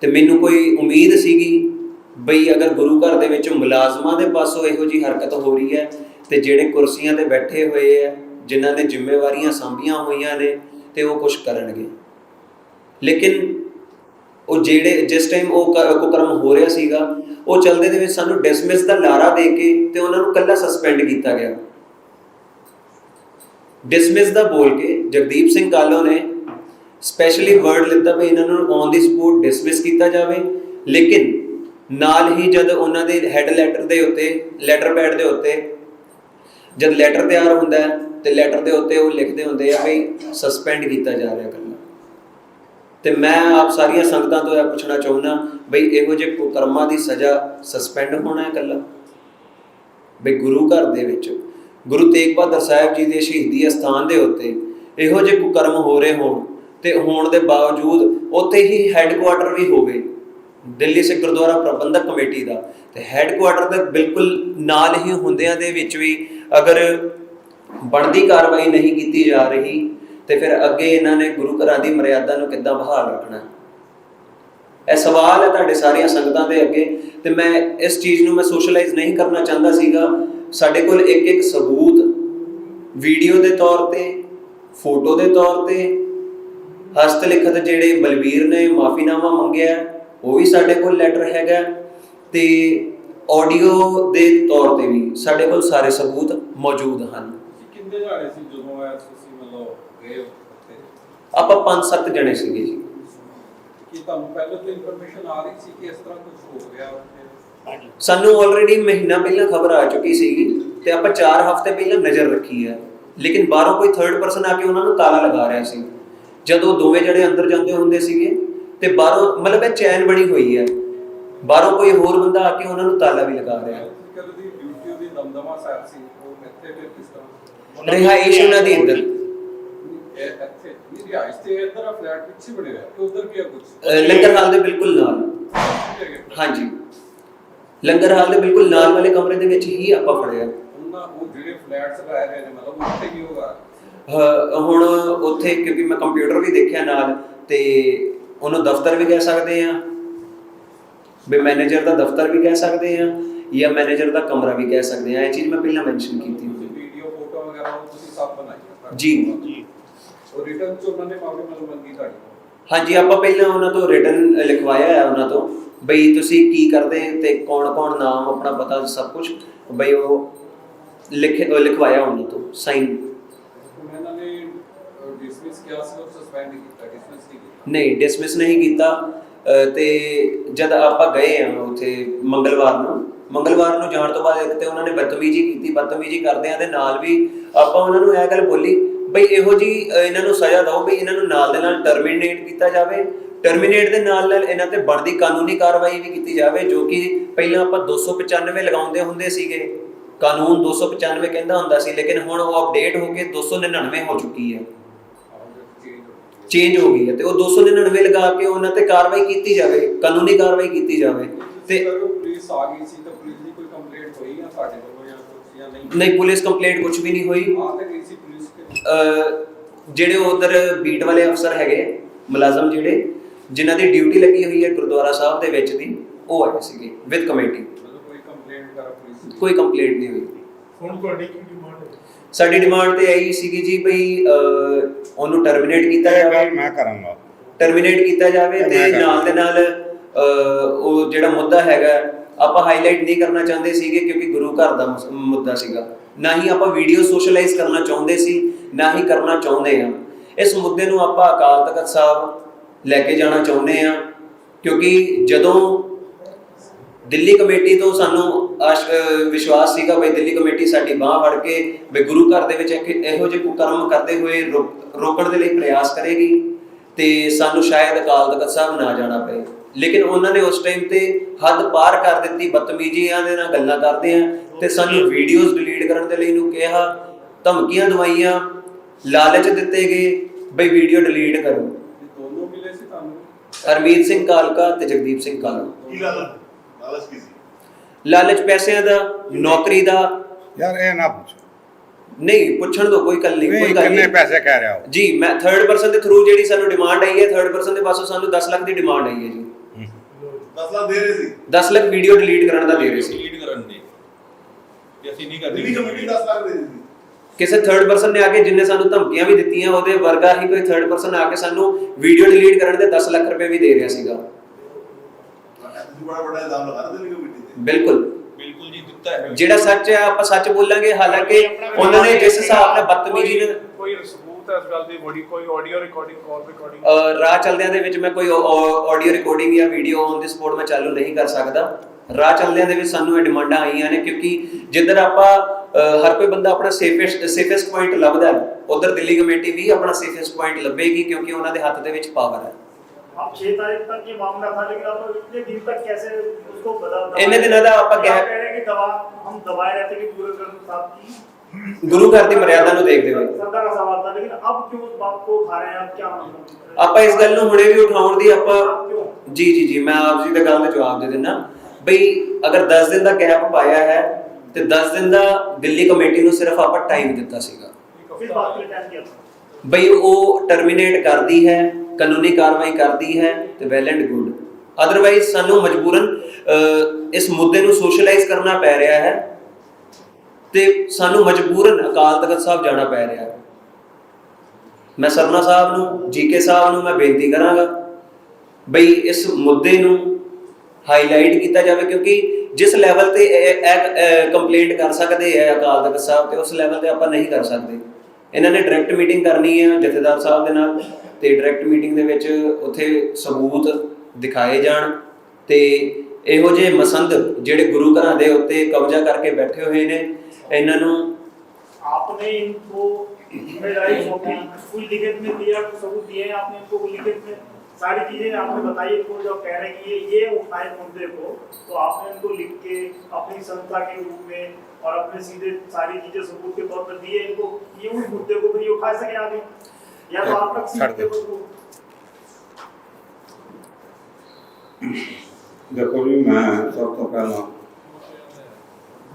ਤੇ ਮੈਨੂੰ ਕੋਈ ਉਮੀਦ ਸੀਗੀ ਬਈ ਅਗਰ ਗੁਰੂ ਘਰ ਦੇ ਵਿੱਚ ਮੁਲਾਜ਼ਮਾਂ ਦੇ ਪਾਸੋਂ ਇਹੋ ਜੀ ਹਰਕਤ ਹੋ ਰਹੀ ਹੈ ਤੇ ਜਿਹੜੇ ਕੁਰਸੀਆਂ ਤੇ ਬੈਠੇ ਹੋਏ ਆ ਜਿਨ੍ਹਾਂ ਨੇ ਜ਼ਿੰਮੇਵਾਰੀਆਂ ਸੰਭੀਆਂ ਹੋਈਆਂ ਨੇ ਤੇ ਉਹ ਕੁਝ ਕਰਨਗੇ। ਲੇਕਿਨ ਉਹ ਜਿਹੜੇ ਜਿਸ ਟਾਈਮ ਉਹ ਕ- ਕੁਕਰਮ ਹੋ ਰਿਹਾ ਸੀਗਾ, ਉਹ ਚਲਦੇ ਦੇ ਵਿੱਚ ਸਾਨੂੰ ਡਿਸਮਿਸ ਦਾ ਲਾਰਾ ਦੇ ਕੇ ਤੇ ਉਹਨਾਂ ਨੂੰ ਕੱਲਾ ਸਸਪੈਂਡ ਕੀਤਾ ਗਿਆ। ਡਿਸਮਿਸ ਦਾ ਬੋਲ ਕੇ ਜਗਦੀਪ ਸਿੰਘ ਕਾਲੋ ਨੇ ਸਪੈਸ਼ਲੀ ਵਰਡ ਲਿੱਤਾ ਵੀ ਇਹਨਾਂ ਨੂੰ ਔਨ ਦੀ ਸਪੋਟ ਡਿਸਮਿਸ ਕੀਤਾ ਜਾਵੇ, ਲੇਕਿਨ ਨਾਲ ਹੀ ਜਦ ਉਹਨਾਂ ਦੇ ਹੈੱਡ ਲੈਟਰ ਦੇ ਉੱਤੇ ਲੈਟਰ ਪੈਡ ਦੇ ਉੱਤੇ ਜਦ ਲੈਟਰ ਤਿਆਰ ਹੁੰਦਾ ਹੈ ਤੇ ਲੈਟਰ ਦੇ ਉੱਤੇ ਉਹ ਲਿਖਦੇ ਹੁੰਦੇ ਆ ਵੀ ਸਸਪੈਂਡ ਕੀਤਾ ਜਾ ਰਿਹਾ ਕੱਲਾ ਤੇ ਮੈਂ ਆਪ ਸਾਰੀਆਂ ਸੰਗਤਾਂ ਤੋਂ ਇਹ ਪੁੱਛਣਾ ਚਾਹੁੰਦਾ ਬਈ ਇਹੋ ਜਿਹੇ ਕੁਕਰਮਾਂ ਦੀ ਸਜ਼ਾ ਸਸਪੈਂਡ ਹੋਣਾ ਹੈ ਕੱਲਾ ਬਈ ਗੁਰੂ ਘਰ ਦੇ ਵਿੱਚ, ਗੁਰੂ ਤੇਗ ਬਹਾਦਰ ਸਾਹਿਬ ਜੀ ਦੇ ਸ਼ਹੀਦੀ ਅਸਥਾਨ ਦੇ ਉੱਤੇ ਇਹੋ ਜਿਹੇ ਕੁਕਰਮ ਹੋ ਰਹੇ ਹੋਣ ਤੇ ਹੋਣ ਦੇ ਬਾਵਜੂਦ ਉੱਥੇ ਹੀ ਹੈੱਡਕੁਆਟਰ ਵੀ ਹੋਵੇ, ਦਿੱਲੀ ਸਿੱਖ ਗੁਰਦੁਆਰਾ ਪ੍ਰਬੰਧਕ ਕਮੇਟੀ ਦਾ, ਤੇ ਹੈੱਡਕੁਆਟਰ ਦੇ ਬਿਲਕੁਲ ਨਾਲ ਹੀ ਹੁੰਦਿਆਂ ਦੇ ਵਿੱਚ ਵੀ ਅਗਰ ਬਣਦੀ ਕਾਰਵਾਈ ਨਹੀਂ ਕੀਤੀ ਜਾ ਰਹੀ ਤੇ ਫਿਰ ਅੱਗੇ ਇਹਨਾਂ ਨੇ ਗੁਰੂ ਘਰਾਂ ਦੀ ਮਰਿਆਦਾ ਨੂੰ ਕਿੱਦਾਂ ਬਹਾਲ ਰੱਖਣਾ? ਇਹ ਸਵਾਲ ਹੈ ਤੁਹਾਡੇ ਸਾਰੀਆਂ ਸੰਗਤਾਂ ਦੇ ਅੱਗੇ ਤੇ ਮੈਂ ਇਸ ਚੀਜ਼ ਨੂੰ ਮੈਂ ਸੋਸ਼ਲਾਈਜ਼ ਨਹੀਂ ਕਰਨਾ ਚਾਹੁੰਦਾ ਸੀਗਾ। ਸਾਡੇ ਕੋਲ ਇੱਕ ਇੱਕ ਸਬੂਤ ਵੀਡੀਓ ਦੇ ਤੌਰ ਤੇ, ਫੋਟੋ ਦੇ ਤੌਰ ਤੇ ਹਸਤ ਲਿਖਤ ਜਿਹੜੇ ਬਲਬੀਰ ਨੇ ਮਾਫੀਨਾਮਾ ਮੰਗਿਆ, ਉਹ ਵੀ ਸਾਡੇ ਕੋਲ ਲੈਟਰ ਹੈਗਾ ਤੇ ਆਡੀਓ ਦੇ ਤੌਰ ਤੇ ਵੀ ਸਾਡੇ ਕੋਲ ਸਾਰੇ ਸਬੂਤ ਮੌਜੂਦ ਹਨ। ਕਿੰਨੇ ਜਾਣੇ ਸੀ ਜਦੋਂ ਐ ਤੁਸੀਂ ਮਤਲਬ? ਗਏ ਉੱਥੇ? ਆਪਾਂ 5-7 ਜਣੇ ਸੀਗੇ ਜੀ। ਕੀ ਤੁਹਾਨੂੰ ਪਹਿਲਾਂ ਤੋਂ ਇਨਫੋਰਮੇਸ਼ਨ ਆ ਰਹੀ ਸੀ ਕਿ ਇਸ ਤਰ੍ਹਾਂ ਕੁਝ ਹੋ ਗਿਆ ਉੱਥੇ? ਸਾਨੂੰ ਆਲਰੇਡੀ ਮਹੀਨਾ ਪਹਿਲਾਂ ਖਬਰ ਆ ਚੁੱਕੀ ਸੀਗੀ ਤੇ ਆਪਾਂ 4 ਹਫ਼ਤੇ ਪਹਿਲਾਂ ਨਜ਼ਰ ਰੱਖੀ ਹੈ। ਲੇਕਿਨ ਬਾਹਰੋਂ ਕੋਈ ਥਰਡ ਪਰਸਨ ਆ ਕੇ ਉਹਨਾਂ ਨੂੰ ਤਾਲਾ ਲਗਾ ਰਿਹਾ ਸੀ। ਜਦੋਂ ਦੋਵੇਂ ਜਣੇ ਅੰਦਰ ਜਾਂਦੇ ਹੁੰਦੇ ਸੀਗੇ ਤੇ ਬਾਹਰੋਂ ਮਤਲਬ ਇਹ ਚੈਨ ਬਣੀ ਹੋਈ ਹੈ। ਬਾਹਰੋਂ ਕੋਈ ਹੋਰ ਬੰਦਾ ਆ ਕੇ ਉਹਨਾਂ ਨੂੰ ਤਾਲਾ ਵੀ ਲਗਾ ਰਿਹਾ। ਕਿ ਉਹਦੀ ਡਿਊਟੀ ਉਹਦੀ ਦਮਦਮਾ ਸਾਹਿਬ ਸੀ ਉਹ ਇੱਥੇ ਫਿਰ ਕਿਸ ਤਰ੍ਹਾਂ? ਰਿਹਾਇਸ਼ ਉਹਨਾਂ ਦੀ ਇੱਧਰ। ਰਿਹਾਇਸ਼ ਤੇ ਇੱਧਰ ਆ ਫਲੈਟ ਪਿੱਛੇ ਬਣੇ ਹੋਇਆ ਕਿ ਉਧਰ ਕੀ ਆ ਕੁਝ ਲੰਗਰ ਹਾਲ ਦੇ ਬਿਲਕੁਲ ਨਾਲ। ਹਾਂਜੀ। ਲੰਗਰ ਹਾਲ ਦੇ ਬਿਲਕੁਲ ਨਾਲ ਵਾਲੇ ਕਮਰੇ ਦੇ ਵਿੱਚ ਹੀ ਆਪਾਂ ਫੜਿਆ ਉਹਨਾਂ ਉਹ ਜਿਹੜੇ ਫਲੈਟਸ ਲਾਏ ਰਹੇ ਨੇ ਮਤਲਬ ਉੱਥੇ ਕੀ ਹੋਗਾ ਹੁਣ ਉੱਥੇ ਕਿਉਂਕਿ ਮੈਂ ਕੰਪਿਊਟਰ ਵੀ ਦੇਖਿਆ ਨਾਲ ਤੇ ਉਹਨੂੰ ਦਫ਼ਤਰ ਵੀ ਕਹਿ ਸਕਦੇ ਆ। ਵੀ ਮੈਨੇਜਰ ਦਾ ਦਫ਼ਤਰ ਵੀ ਕਹਿ ਸਕਦੇ ਆ ਜਾਂ ਮੈਨੇਜਰ ਦਾ ਕਮਰਾ ਵੀ ਕਹਿ ਸਕਦੇ ਆ। ਇਹ ਚੀਜ਼ ਮੈਂ ਪਹਿਲਾਂ ਮੈਂਸ਼ਨ ਕੀਤੀ ਹੋਈ। ਵੀਡੀਓ ਫੋਟੋ ਵਗੈਰਾ ਉਹ ਤੁਸੀਂ ਸਭ ਬਣਾਈ ਜੀ। ਜੀ। ਉਹ ਰਿਟਰਨ ਚ ਉਹਨਾਂ ਨੇ ਮਾਫੀ ਮਤਲਬ ਮੰਗੀ ਤੁਹਾਡੀ ਕੋਲ। ਹਾਂਜੀ ਆਪਾਂ ਪਹਿਲਾਂ ਉਹਨਾਂ ਤੋਂ ਰਿਟਨ ਲਿਖਵਾਇਆ ਹੈ ਉਹਨਾਂ ਤੋਂ ਬਈ ਤੁਸੀਂ ਕੀ ਕਰਦੇ ਤੇ ਕੌਣ ਕੌਣ ਨਾਮ ਆਪਣਾ ਪਤਾ ਸਭ ਕੁਝ ਬਈ ਉਹ ਲਿਖ ਉਹ ਲਿਖਵਾਇਆ ਉਹਨਾਂ ਤੋਂ ਸਾਈਨ ਹੁਣ ਇਹਨਾਂ ਨੇ ਡਿਸਮਿਸ ਕਿਹਾ ਸੀ ਉਹ ਸਸਪੈਂਡ ਕੀਤਾ ਡਿਸਮਿਸ ਨਹੀਂ ਕੀਤਾ। ਨਹੀਂ ਡਿਸਮਿਸ ਨਹੀਂ ਕੀਤਾ। ਤੇ ਜਦ ਆਪਾਂ ਗਏ ਆ ਉੱਥੇ ਮੰਗਲਵਾਰ ਨੂੰ ਮੰਗਲਵਾਰ ਨੂੰ ਜਾਣ ਤੋਂ ਬਾਅਦ ਇੱਕ ਤੇ ਉਹਨਾਂ ਨੇ ਬਦਤਮੀਜ਼ੀ ਕੀਤੀ ਬਦਤਮੀਜ਼ੀ ਕਰਦਿਆਂ ਦੇ ਨਾਲ ਵੀ ਆਪਾਂ ਉਹਨਾਂ ਨੂੰ ਇਹ ਗੱਲ ਬੋਲੀ ਬਈ ਇਹੋ ਜੀ ਇਹਨਾਂ ਨੂੰ ਸਜ਼ਾ ਦਿਓ ਬਈ ਇਹਨਾਂ ਨੂੰ ਨਾਲ ਦੇ ਨਾਲ ਟਰਮੀਨੇਟ ਕੀਤਾ ਜਾਵੇ। ਟਰਮੀਨੇਟ ਦੇ ਨਾਲ ਨਾਲ ਇਹਨਾਂ ਤੇ ਬਣਦੀ ਕਾਨੂੰਨੀ ਕਾਰਵਾਈ ਵੀ ਕੀਤੀ ਜਾਵੇ ਜੋ ਕਿ ਪਹਿਲਾਂ ਆਪਾਂ 295 ਲਗਾਉਂਦੇ ਹੁੰਦੇ ਸੀਗੇ। ਕਾਨੂੰਨ 295 ਕਹਿੰਦਾ ਹੁੰਦਾ ਸੀ ਲੇਕਿਨ ਹੁਣ ਉਹ ਅਪਡੇਟ ਹੋ ਕੇ 299 ਹੋ ਚੁੱਕੀ ਹੈ। ਚੇਂਜ ਹੋ ਗਈ ਹੋ ਤੇ ਉਹ 299 ਲਗਾ ਕੇ ਉਹਨਾਂ ਤੇ ਕਾਰਵਾਈ ਕੀਤੀ ਜਾਵੇ ਕਾਨੂੰਨੀ ਕਾਰਵਾਈ ਕੀਤੀ ਜਾਵੇ। ਤੇ ਪੁਲਿਸ ਆ ਗਈ ਸੀ ਤਾਂ ਪੁਲਿਸ ਦੀ ਕੋਈ ਕੰਪਲੇਂਟ ਹੋਈ ਜਾਂ ਸਾਡੇ ਵੱਲੋਂ ਜਾਂ ਨਹੀਂ? ਨਹੀਂ ਪੁਲਿਸ ਕੰਪਲੇਂਟ ਕੁਝ ਵੀ ਨਹੀਂ ਹੋਈ। ਆ ਤੇ ਗਈ ਸੀ ਜਿਹੜੇ ਉਧਰ ਬੀਟ ਵਾਲੇ ਅਫਸਰ ਹੈਗੇ ਮੁਲਾਜ਼ਮ ਜਿਹੜੇ ਜਿਨ੍ਹਾਂ ਦੀ ਡਿਊਟੀ ਲੱਗੀ ਹੋਈ ਹੈ ਗੁਰਦੁਆਰਾ ਸਾਹਿਬ ਦੇ ਵਿੱਚ ਦੀ ਉਹ ਆਏ ਸੀਗੇ ਵਿਦ ਕਮੇਟੀ ਮਤਲਬ ਕੋਈ ਕੰਪਲੇਂਟ ਕਰ ਪੁਲਿਸ ਦੀ? ਕੋਈ ਕੰਪਲੇਂਟ ਨਹੀਂ ਹੋਈ। ਹੁਣ ਤੁਹਾਡੀ ਕੀ ਡਿਮਾਂਡ ਹੈ? ਸਾਡੀ ਡਿਮਾਂਡ ਤੇ ਇਹੀ ਸੀਗੀ ਜੀ ਭਈ ਉਹਨੂੰ ਟਰਮੀਨੇਟ ਕੀਤਾ ਜਾਵੇ। ਮੈਂ ਕਰਾਂਗਾ। ਟਰਮੀਨੇਟ ਕੀਤਾ ਜਾਵੇ ਤੇ। ਨਾਲ ਦੇ ਨਾਲ ਉਹ ਜਿਹੜਾ ਮੁੱਦਾ ਹੈਗਾ ਆਪਾਂ ਹਾਈਲਾਈਟ ਨਹੀਂ ਕਰਨਾ ਚਾਹੁੰਦੇ ਸੀਗੇ ਕਿਉਂਕਿ ਗੁਰੂ ਘਰ ਦਾ ਮੁੱਦਾ ਸੀਗਾ। ਨਾ ਹੀ ਆਪਾਂ ਵੀਡੀਓ ਸੋਸ਼ਲਾਈਜ਼ ਕਰਨਾ ਚਾਹੁੰਦੇ ਸੀ, ਨਾ ਹੀ ਕਰਨਾ ਚਾਹੁੰਦੇ ਆ ਇਸ ਮੁੱਦੇ ਨੂੰ ਆਪਾਂ ਅਕਾਲ ਤਖਤ ਸਾਹਿਬ ਲੈ ਕੇ ਜਾਣਾ ਚਾਹੁੰਦੇ ਆ ਕਿਉਂਕਿ ਜਦੋਂ ਦਿੱਲੀ ਕਮੇਟੀ ਤੋਂ ਸਾਨੂੰ ਆਸ਼- ਵਿਸ਼ਵਾਸ ਸੀਗਾ ਵੀ ਦਿੱਲੀ ਕਮੇਟੀ ਸਾਡੀ ਬਾਹ ਫੜ ਕੇ ਵੀ ਗੁਰੂ ਘਰ ਦੇ ਵਿੱਚ ਇੱਕ ਇਹੋ ਜਿਹੇ ਕੁਕਰਮ ਕਰਦੇ ਹੋਏ ਰੋਕ- ਰੋਕਣ ਦੇ ਲਈ ਪ੍ਰਯਾਸ ਕਰੇਗੀ, ਤੇ ਸਾਨੂੰ ਸ਼ਾਇਦ ਅਕਾਲ ਤਖਤ ਸਾਹਿਬ ਨਾ ਜਾਣਾ ਪਏ। ਲੇਕਿਨ ਉਹਨਾਂ ਨੇ ਉਸ ਟਾਈਮ ਤੇ ਹੱਦ ਪਾਰ ਕਰ ਦਿੱਤੀ ਬਦਤਮੀਜ਼ੀਆਂ ਦੇ ਨਾਲ ਗੱਲਾਂ ਕਰਦੇ ਆ ਤੇ ਸਾਨੂੰ ਵੀਡੀਓਜ਼ ਡਿਲੀਟ ਕਰਨ ਦੇ ਲਈ ਨੂੰ ਕਿਹਾ ਧਮਕੀਆਂ ਦਵਾਈਆਂ ਲਾਲਚ ਦਿੱਤੇ ਗਏ ਬਈ ਵੀਡੀਓ ਡਿਲੀਟ ਕਰੋ। ਦੋਨੋਂ ਮਿਲੇ ਸੀ ਤੁਹਾਨੂੰ ਹਰਮੀਤ ਸਿੰਘ ਕਾਲਕਾ ਤੇ ਜਗਦੀਪ ਸਿੰਘ ਕਾਲਕਾ। ਕੀ ਲਾਲਚ ਲਾਲਚ ਕੀ ਸੀ? ਲਾਲਚ ਪੈਸਿਆਂ ਦਾ ਨੌਕਰੀ ਦਾ। ਯਾਰ ਇਹ ਨਾ ਪੁੱਛੋ। ਨਹੀਂ ਪੁੱਛਣ ਦੋ ਕੋਈ ਗੱਲ ਨਹੀਂ ਕੋਈ ਗੱਲ ਕਿੰਨੇ ਨਹੀਂ। ਪੈਸੇ ਕਹਿ ਰਿਹਾ ਹੋ ਜੀ ਮੈਂ ਥਰਡ ਪਰਸਨ ਦੇ ਥਰੂ ਜਿਹੜੀ ਸਾਨੂੰ ਡਿਮਾਂਡ ਆਈ ਹੈ ਥਰਡ ਪਰਸਨ ਦੇ ਪਾਸੋਂ ਸਾਨੂੰ 10 ਲੱਖ ਦੀ ਡਿਮਾਂਡ ਆਈ ਹੈ ਜੀ। 10 ਲੱਖ ਦੇ ਰਹੇ ਸੀ। 10 ਲੱਖ ਵੀਡੀਓ ਡਿਲੀਟ ਕਰਨ ਦਾ ਦੇ ਰਹੇ ਸੀ। ਲੀਡ ਕਰਨ ਦੀ। ਕਿ ਅਸੀਂ ਨਹੀਂ ਦਿੱਲੀ ਕਰਦੇ ਕਮੇਟੀ 10 ਲੱਖ ਦੇ ਰਹੀ ਸੀ ਕਿਸੇ ਥਰਡ ਪਰਸਨ ਨੇ ਆ ਕੇ ਜਿੰਨੇ ਸਾਨੂੰ ਧਮਕੀਆਂ ਵੀ ਦਿੱਤੀਆਂ ਉਹਦੇ ਵਰਗਾ ਹੀ ਕੋਈ ਥਰਡ ਪਰਸਨ ਆ ਕੇ ਸਾਨੂੰ ਵੀਡੀਓ ਡਿਲੀਟ ਕਰਨ ਦੇ 10 ਲੱਖ ਰੁਪਏ ਵੀ ਦੇ ਰਿਹਾ ਸੀਗਾ। ਤੁਸੀਂ ਬੜਾ ਬੜਾ ਇਲਜ਼ਾਮ ਲਗਾ ਰਹੇ ਦਿੱਲੀ ਕਮੇਟੀ ਤੇ। ਬਿਲਕੁਲ। ਬਿਲਕੁਲ ਜੀ ਦਿੱਤਾ ਹੈ। ਜਿਹੜਾ ਸੱਚ ਹੈ ਆਪਾਂ ਸੱਚ ਬੋਲਾਂਗੇ। ਹਾਲਾਂਕਿ ਉਹਨਾਂ ਨੇ ਜਿਸ ਹਿਸਾਬ ਨਾਲ ਬਦਤਮੀਜ਼ੀ ਨਾਲ ਕੋਈ ਸਬੂਤ ਹੈ ਇਸ ਗੱਲ ਦੀ ਬੜੀ ਕੋਈ ਆਡੀਓ ਰਿਕਾਰਡਿੰਗ ਕਾਲ ਰਿਕਾਰਡਿੰਗ ਅਹ ਰਾਹ ਚੱਲਦਿਆਂ ਦੇ ਵਿੱਚ ਮੈਂ ਕੋਈ ਆਡੀਓ ਰਿਕਾਰਡਿੰਗ ਜਾਂ ਵੀਡੀਓ ਔਨ ਦੀ ਸਪੋਰਟ ਮੈਂ ਚਾਲੂ ਨਹੀਂ ਕਰ ਸਕਦਾ ਰਾਹ ਚੱਲਦਿਆਂ ਦੇ ਵਿੱਚ ਸਾਨੂੰ ਇਹ ਡਿਮਾਂਡਾਂ ਆਈਆਂ ਨੇ ਕਿਉਂਕਿ ਜਿੱਧਰ ਆਪਾਂ ਅਹ ਹਰ ਕੋਈ ਬੰਦਾ ਆਪਣਾ ਸੇਫੈਸਟ ਸੇਫੈਸਟ ਪੁਆਇੰਟ ਲੱਭਦਾ ਹੈ ਉਧਰ ਦਿੱਲੀ ਕਮੇਟੀ ਵੀ ਆਪਣਾ ਸੇਫੈਸਟ ਪੁਆਇੰਟ ਲੱਭੇਗੀ ਕਿਉਂਕਿ ਉਹਨਾਂ ਦੇ ਹੱਥ ਦੇ ਵਿੱਚ ਪਾਵਰ ਹੈ अब छह तारीख तक ये मामला था लेकिन आप इतने दिन तक कैसे उसको बदल इतने दिनों का आपका आप गैप- कह रहे हैं कि दबा हम दबाए रहते कि पूरे ग्रंथ साहब की ਗੁਰੂ ਘਰ ਦੀ ਮਰਿਆਦਾ ਨੂੰ ਦੇਖਦੇ ਹੋਏ। ਸੰਤਾਂ ਦਾ ਸਵਾਲ ਤਾਂ ਲੇਕਿਨ ਅਬ ਕਿਉਂ ਉਸ ਬਾਤ ਕੋ ਜੀ ਜੀ ਜੀ ਮੈਂ ਆਪ ਜੀ ਦਾ ਗੱਲ ਦਾ ਜਵਾਬ ਦੇ ਦਿੰਨਾ ਬਈ ਅਗਰ 10 ਦਿਨ ਦਾ ਗੈਪ ਪਾਇਆ ਹੈ ਤੇ 10 ਦਿਨ ਦਾ ਦਿੱਲੀ ਕਮੇਟੀ ਨੂੰ ਸਿਰਫ ਆਪਾਂ ਟਾਈਮ ਦਿੱਤਾ ਸੀਗਾ। ਬਈ ਉਹ ਟਰਮੀਨੇਟ ਕਰਦੀ ਹੈ ਕਾਨੂੰਨੀ ਕਾਰਵਾਈ ਕਰਦੀ ਹੈ ਤੇ ਵੈਲ ਐਂਡ ਗੁੱਡ ਅਦਰਵਾਈਜ਼ ਸਾਨੂੰ ਮਜਬੂਰਨ ਇਸ ਮੁੱਦੇ ਨੂੰ ਸੋਸ਼ਲਾਈਜ਼ ਕਰਨਾ ਪੈ ਰਿਹਾ ਹੈ। ਤੇ ਸਾਨੂੰ ਮਜਬੂਰਨ ਅਕਾਲ ਤਖਤ ਸਾਹਿਬ ਜਾਣਾ ਪੈ ਰਿਹਾ ਮੈਂ ਸਰਨਾ ਸਾਹਿਬ ਨੂੰ, ਜੀਕੇ ਸਾਹਿਬ ਨੂੰ ਮੈਂ ਬੇਨਤੀ ਕਰਾਂਗਾ ਬਈ ਇਸ ਮੁੱਦੇ ਨੂੰ ਹਾਈਲਾਈਟ ਕੀਤਾ ਜਾਵੇ ਕਿਉਂਕਿ ਜਿਸ ਲੈਵਲ ਤੇ ਇਹ ਕੰਪਲੇਂਟ ਕਰ ਸਕਦੇ ਹੈ ਅਕਾਲ ਤਖਤ ਸਾਹਿਬ ਤੇ ਉਸ ਲੈਵਲ ਤੇ ਆਪਾਂ ਨਹੀਂ ਕਰ ਸਕਦੇ। ਇਹਨਾਂ ਨੇ ਡਾਇਰੈਕਟ ਮੀਟਿੰਗ ਕਰਨੀ ਹੈ ਜਥੇਦਾਰ ਸਾਹਿਬ ਦੇ ਨਾਲ ਤੇ ਡਾਇਰੈਕਟ ਮੀਟਿੰਗ ਦੇ ਵਿੱਚ ਉੱਥੇ ਸਬੂਤ ਦਿਖਾਏ ਜਾਣ ਤੇ ਇਹੋ ਜਿਹੇ ਮਸੰਦ ਜਿਹੜੇ ਗੁਰੂ ਘਰਾਂ ਦੇ ਉੱਤੇ ਕਬਜ਼ਾ ਕਰਕੇ ਬੈਠੇ ਹੋਏ ਨੇ ਇਹਨਾਂ ਨੂੰ आपने इनको जिम्मेदारी सौंपी कोई लिखित में दिया कोई सबूत दिए हैं आपने इनको कोई लिखित में सारी चीजें आपने बताई इनको जो कह रहे हैं कि ये ये उठाए मुद्दे को तो आपने इनको लिख के अपनी संस्था के रूप में और अपने सीधे सारी चीजें सबूत के तौर पर दिए इनको ये उस मुद्दे को फिर ये उठा सके आगे या तो आप तक छाड़ दे। मुद्दे को ਦੇਖੋ ਜੀ ਮੈਂ ਸਭ ਤੋਂ ਪਹਿਲਾਂ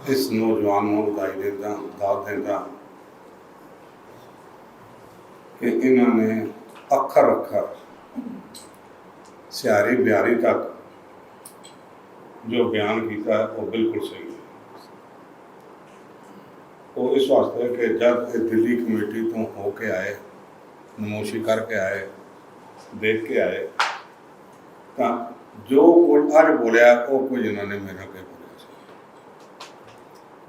ਇਸ ਨੌਜਵਾਨ ਨੂੰ ਵਧਾਈ ਦਿੰਦਾ, ਦਾਤ ਦਿੰਦਾ। ਕਿ ਇਹਨਾਂ ਨੇ ਅੱਖਰ ਅੱਖਰ, ਸਿਆਰੀ ਬਿਆਰੀ ਤੱਕ ਜੋ ਬਿਆਨ ਕੀਤਾ, ਉਹ ਬਿਲਕੁਲ ਸਹੀ ਹੈ। ਉਹ ਇਸ ਵਾਸਤੇ ਕਿ ਜਦ ਇਹ ਦਿੱਲੀ ਕਮੇਟੀ ਤੋਂ ਹੋ ਕੇ ਆਏ, ਨਮੋਸ਼ੀ ਕਰਕੇ ਆਏ, ਦੇਖ ਕੇ ਆਏ, ਤਾਂ ਜੋ ਕੁਝ ਅੱਜ ਬੋਲਿਆ, ਉਹ ਕੁਝ ਇਹਨਾਂ ਨੇ ਮੇਰੇ ਅੱਗੇ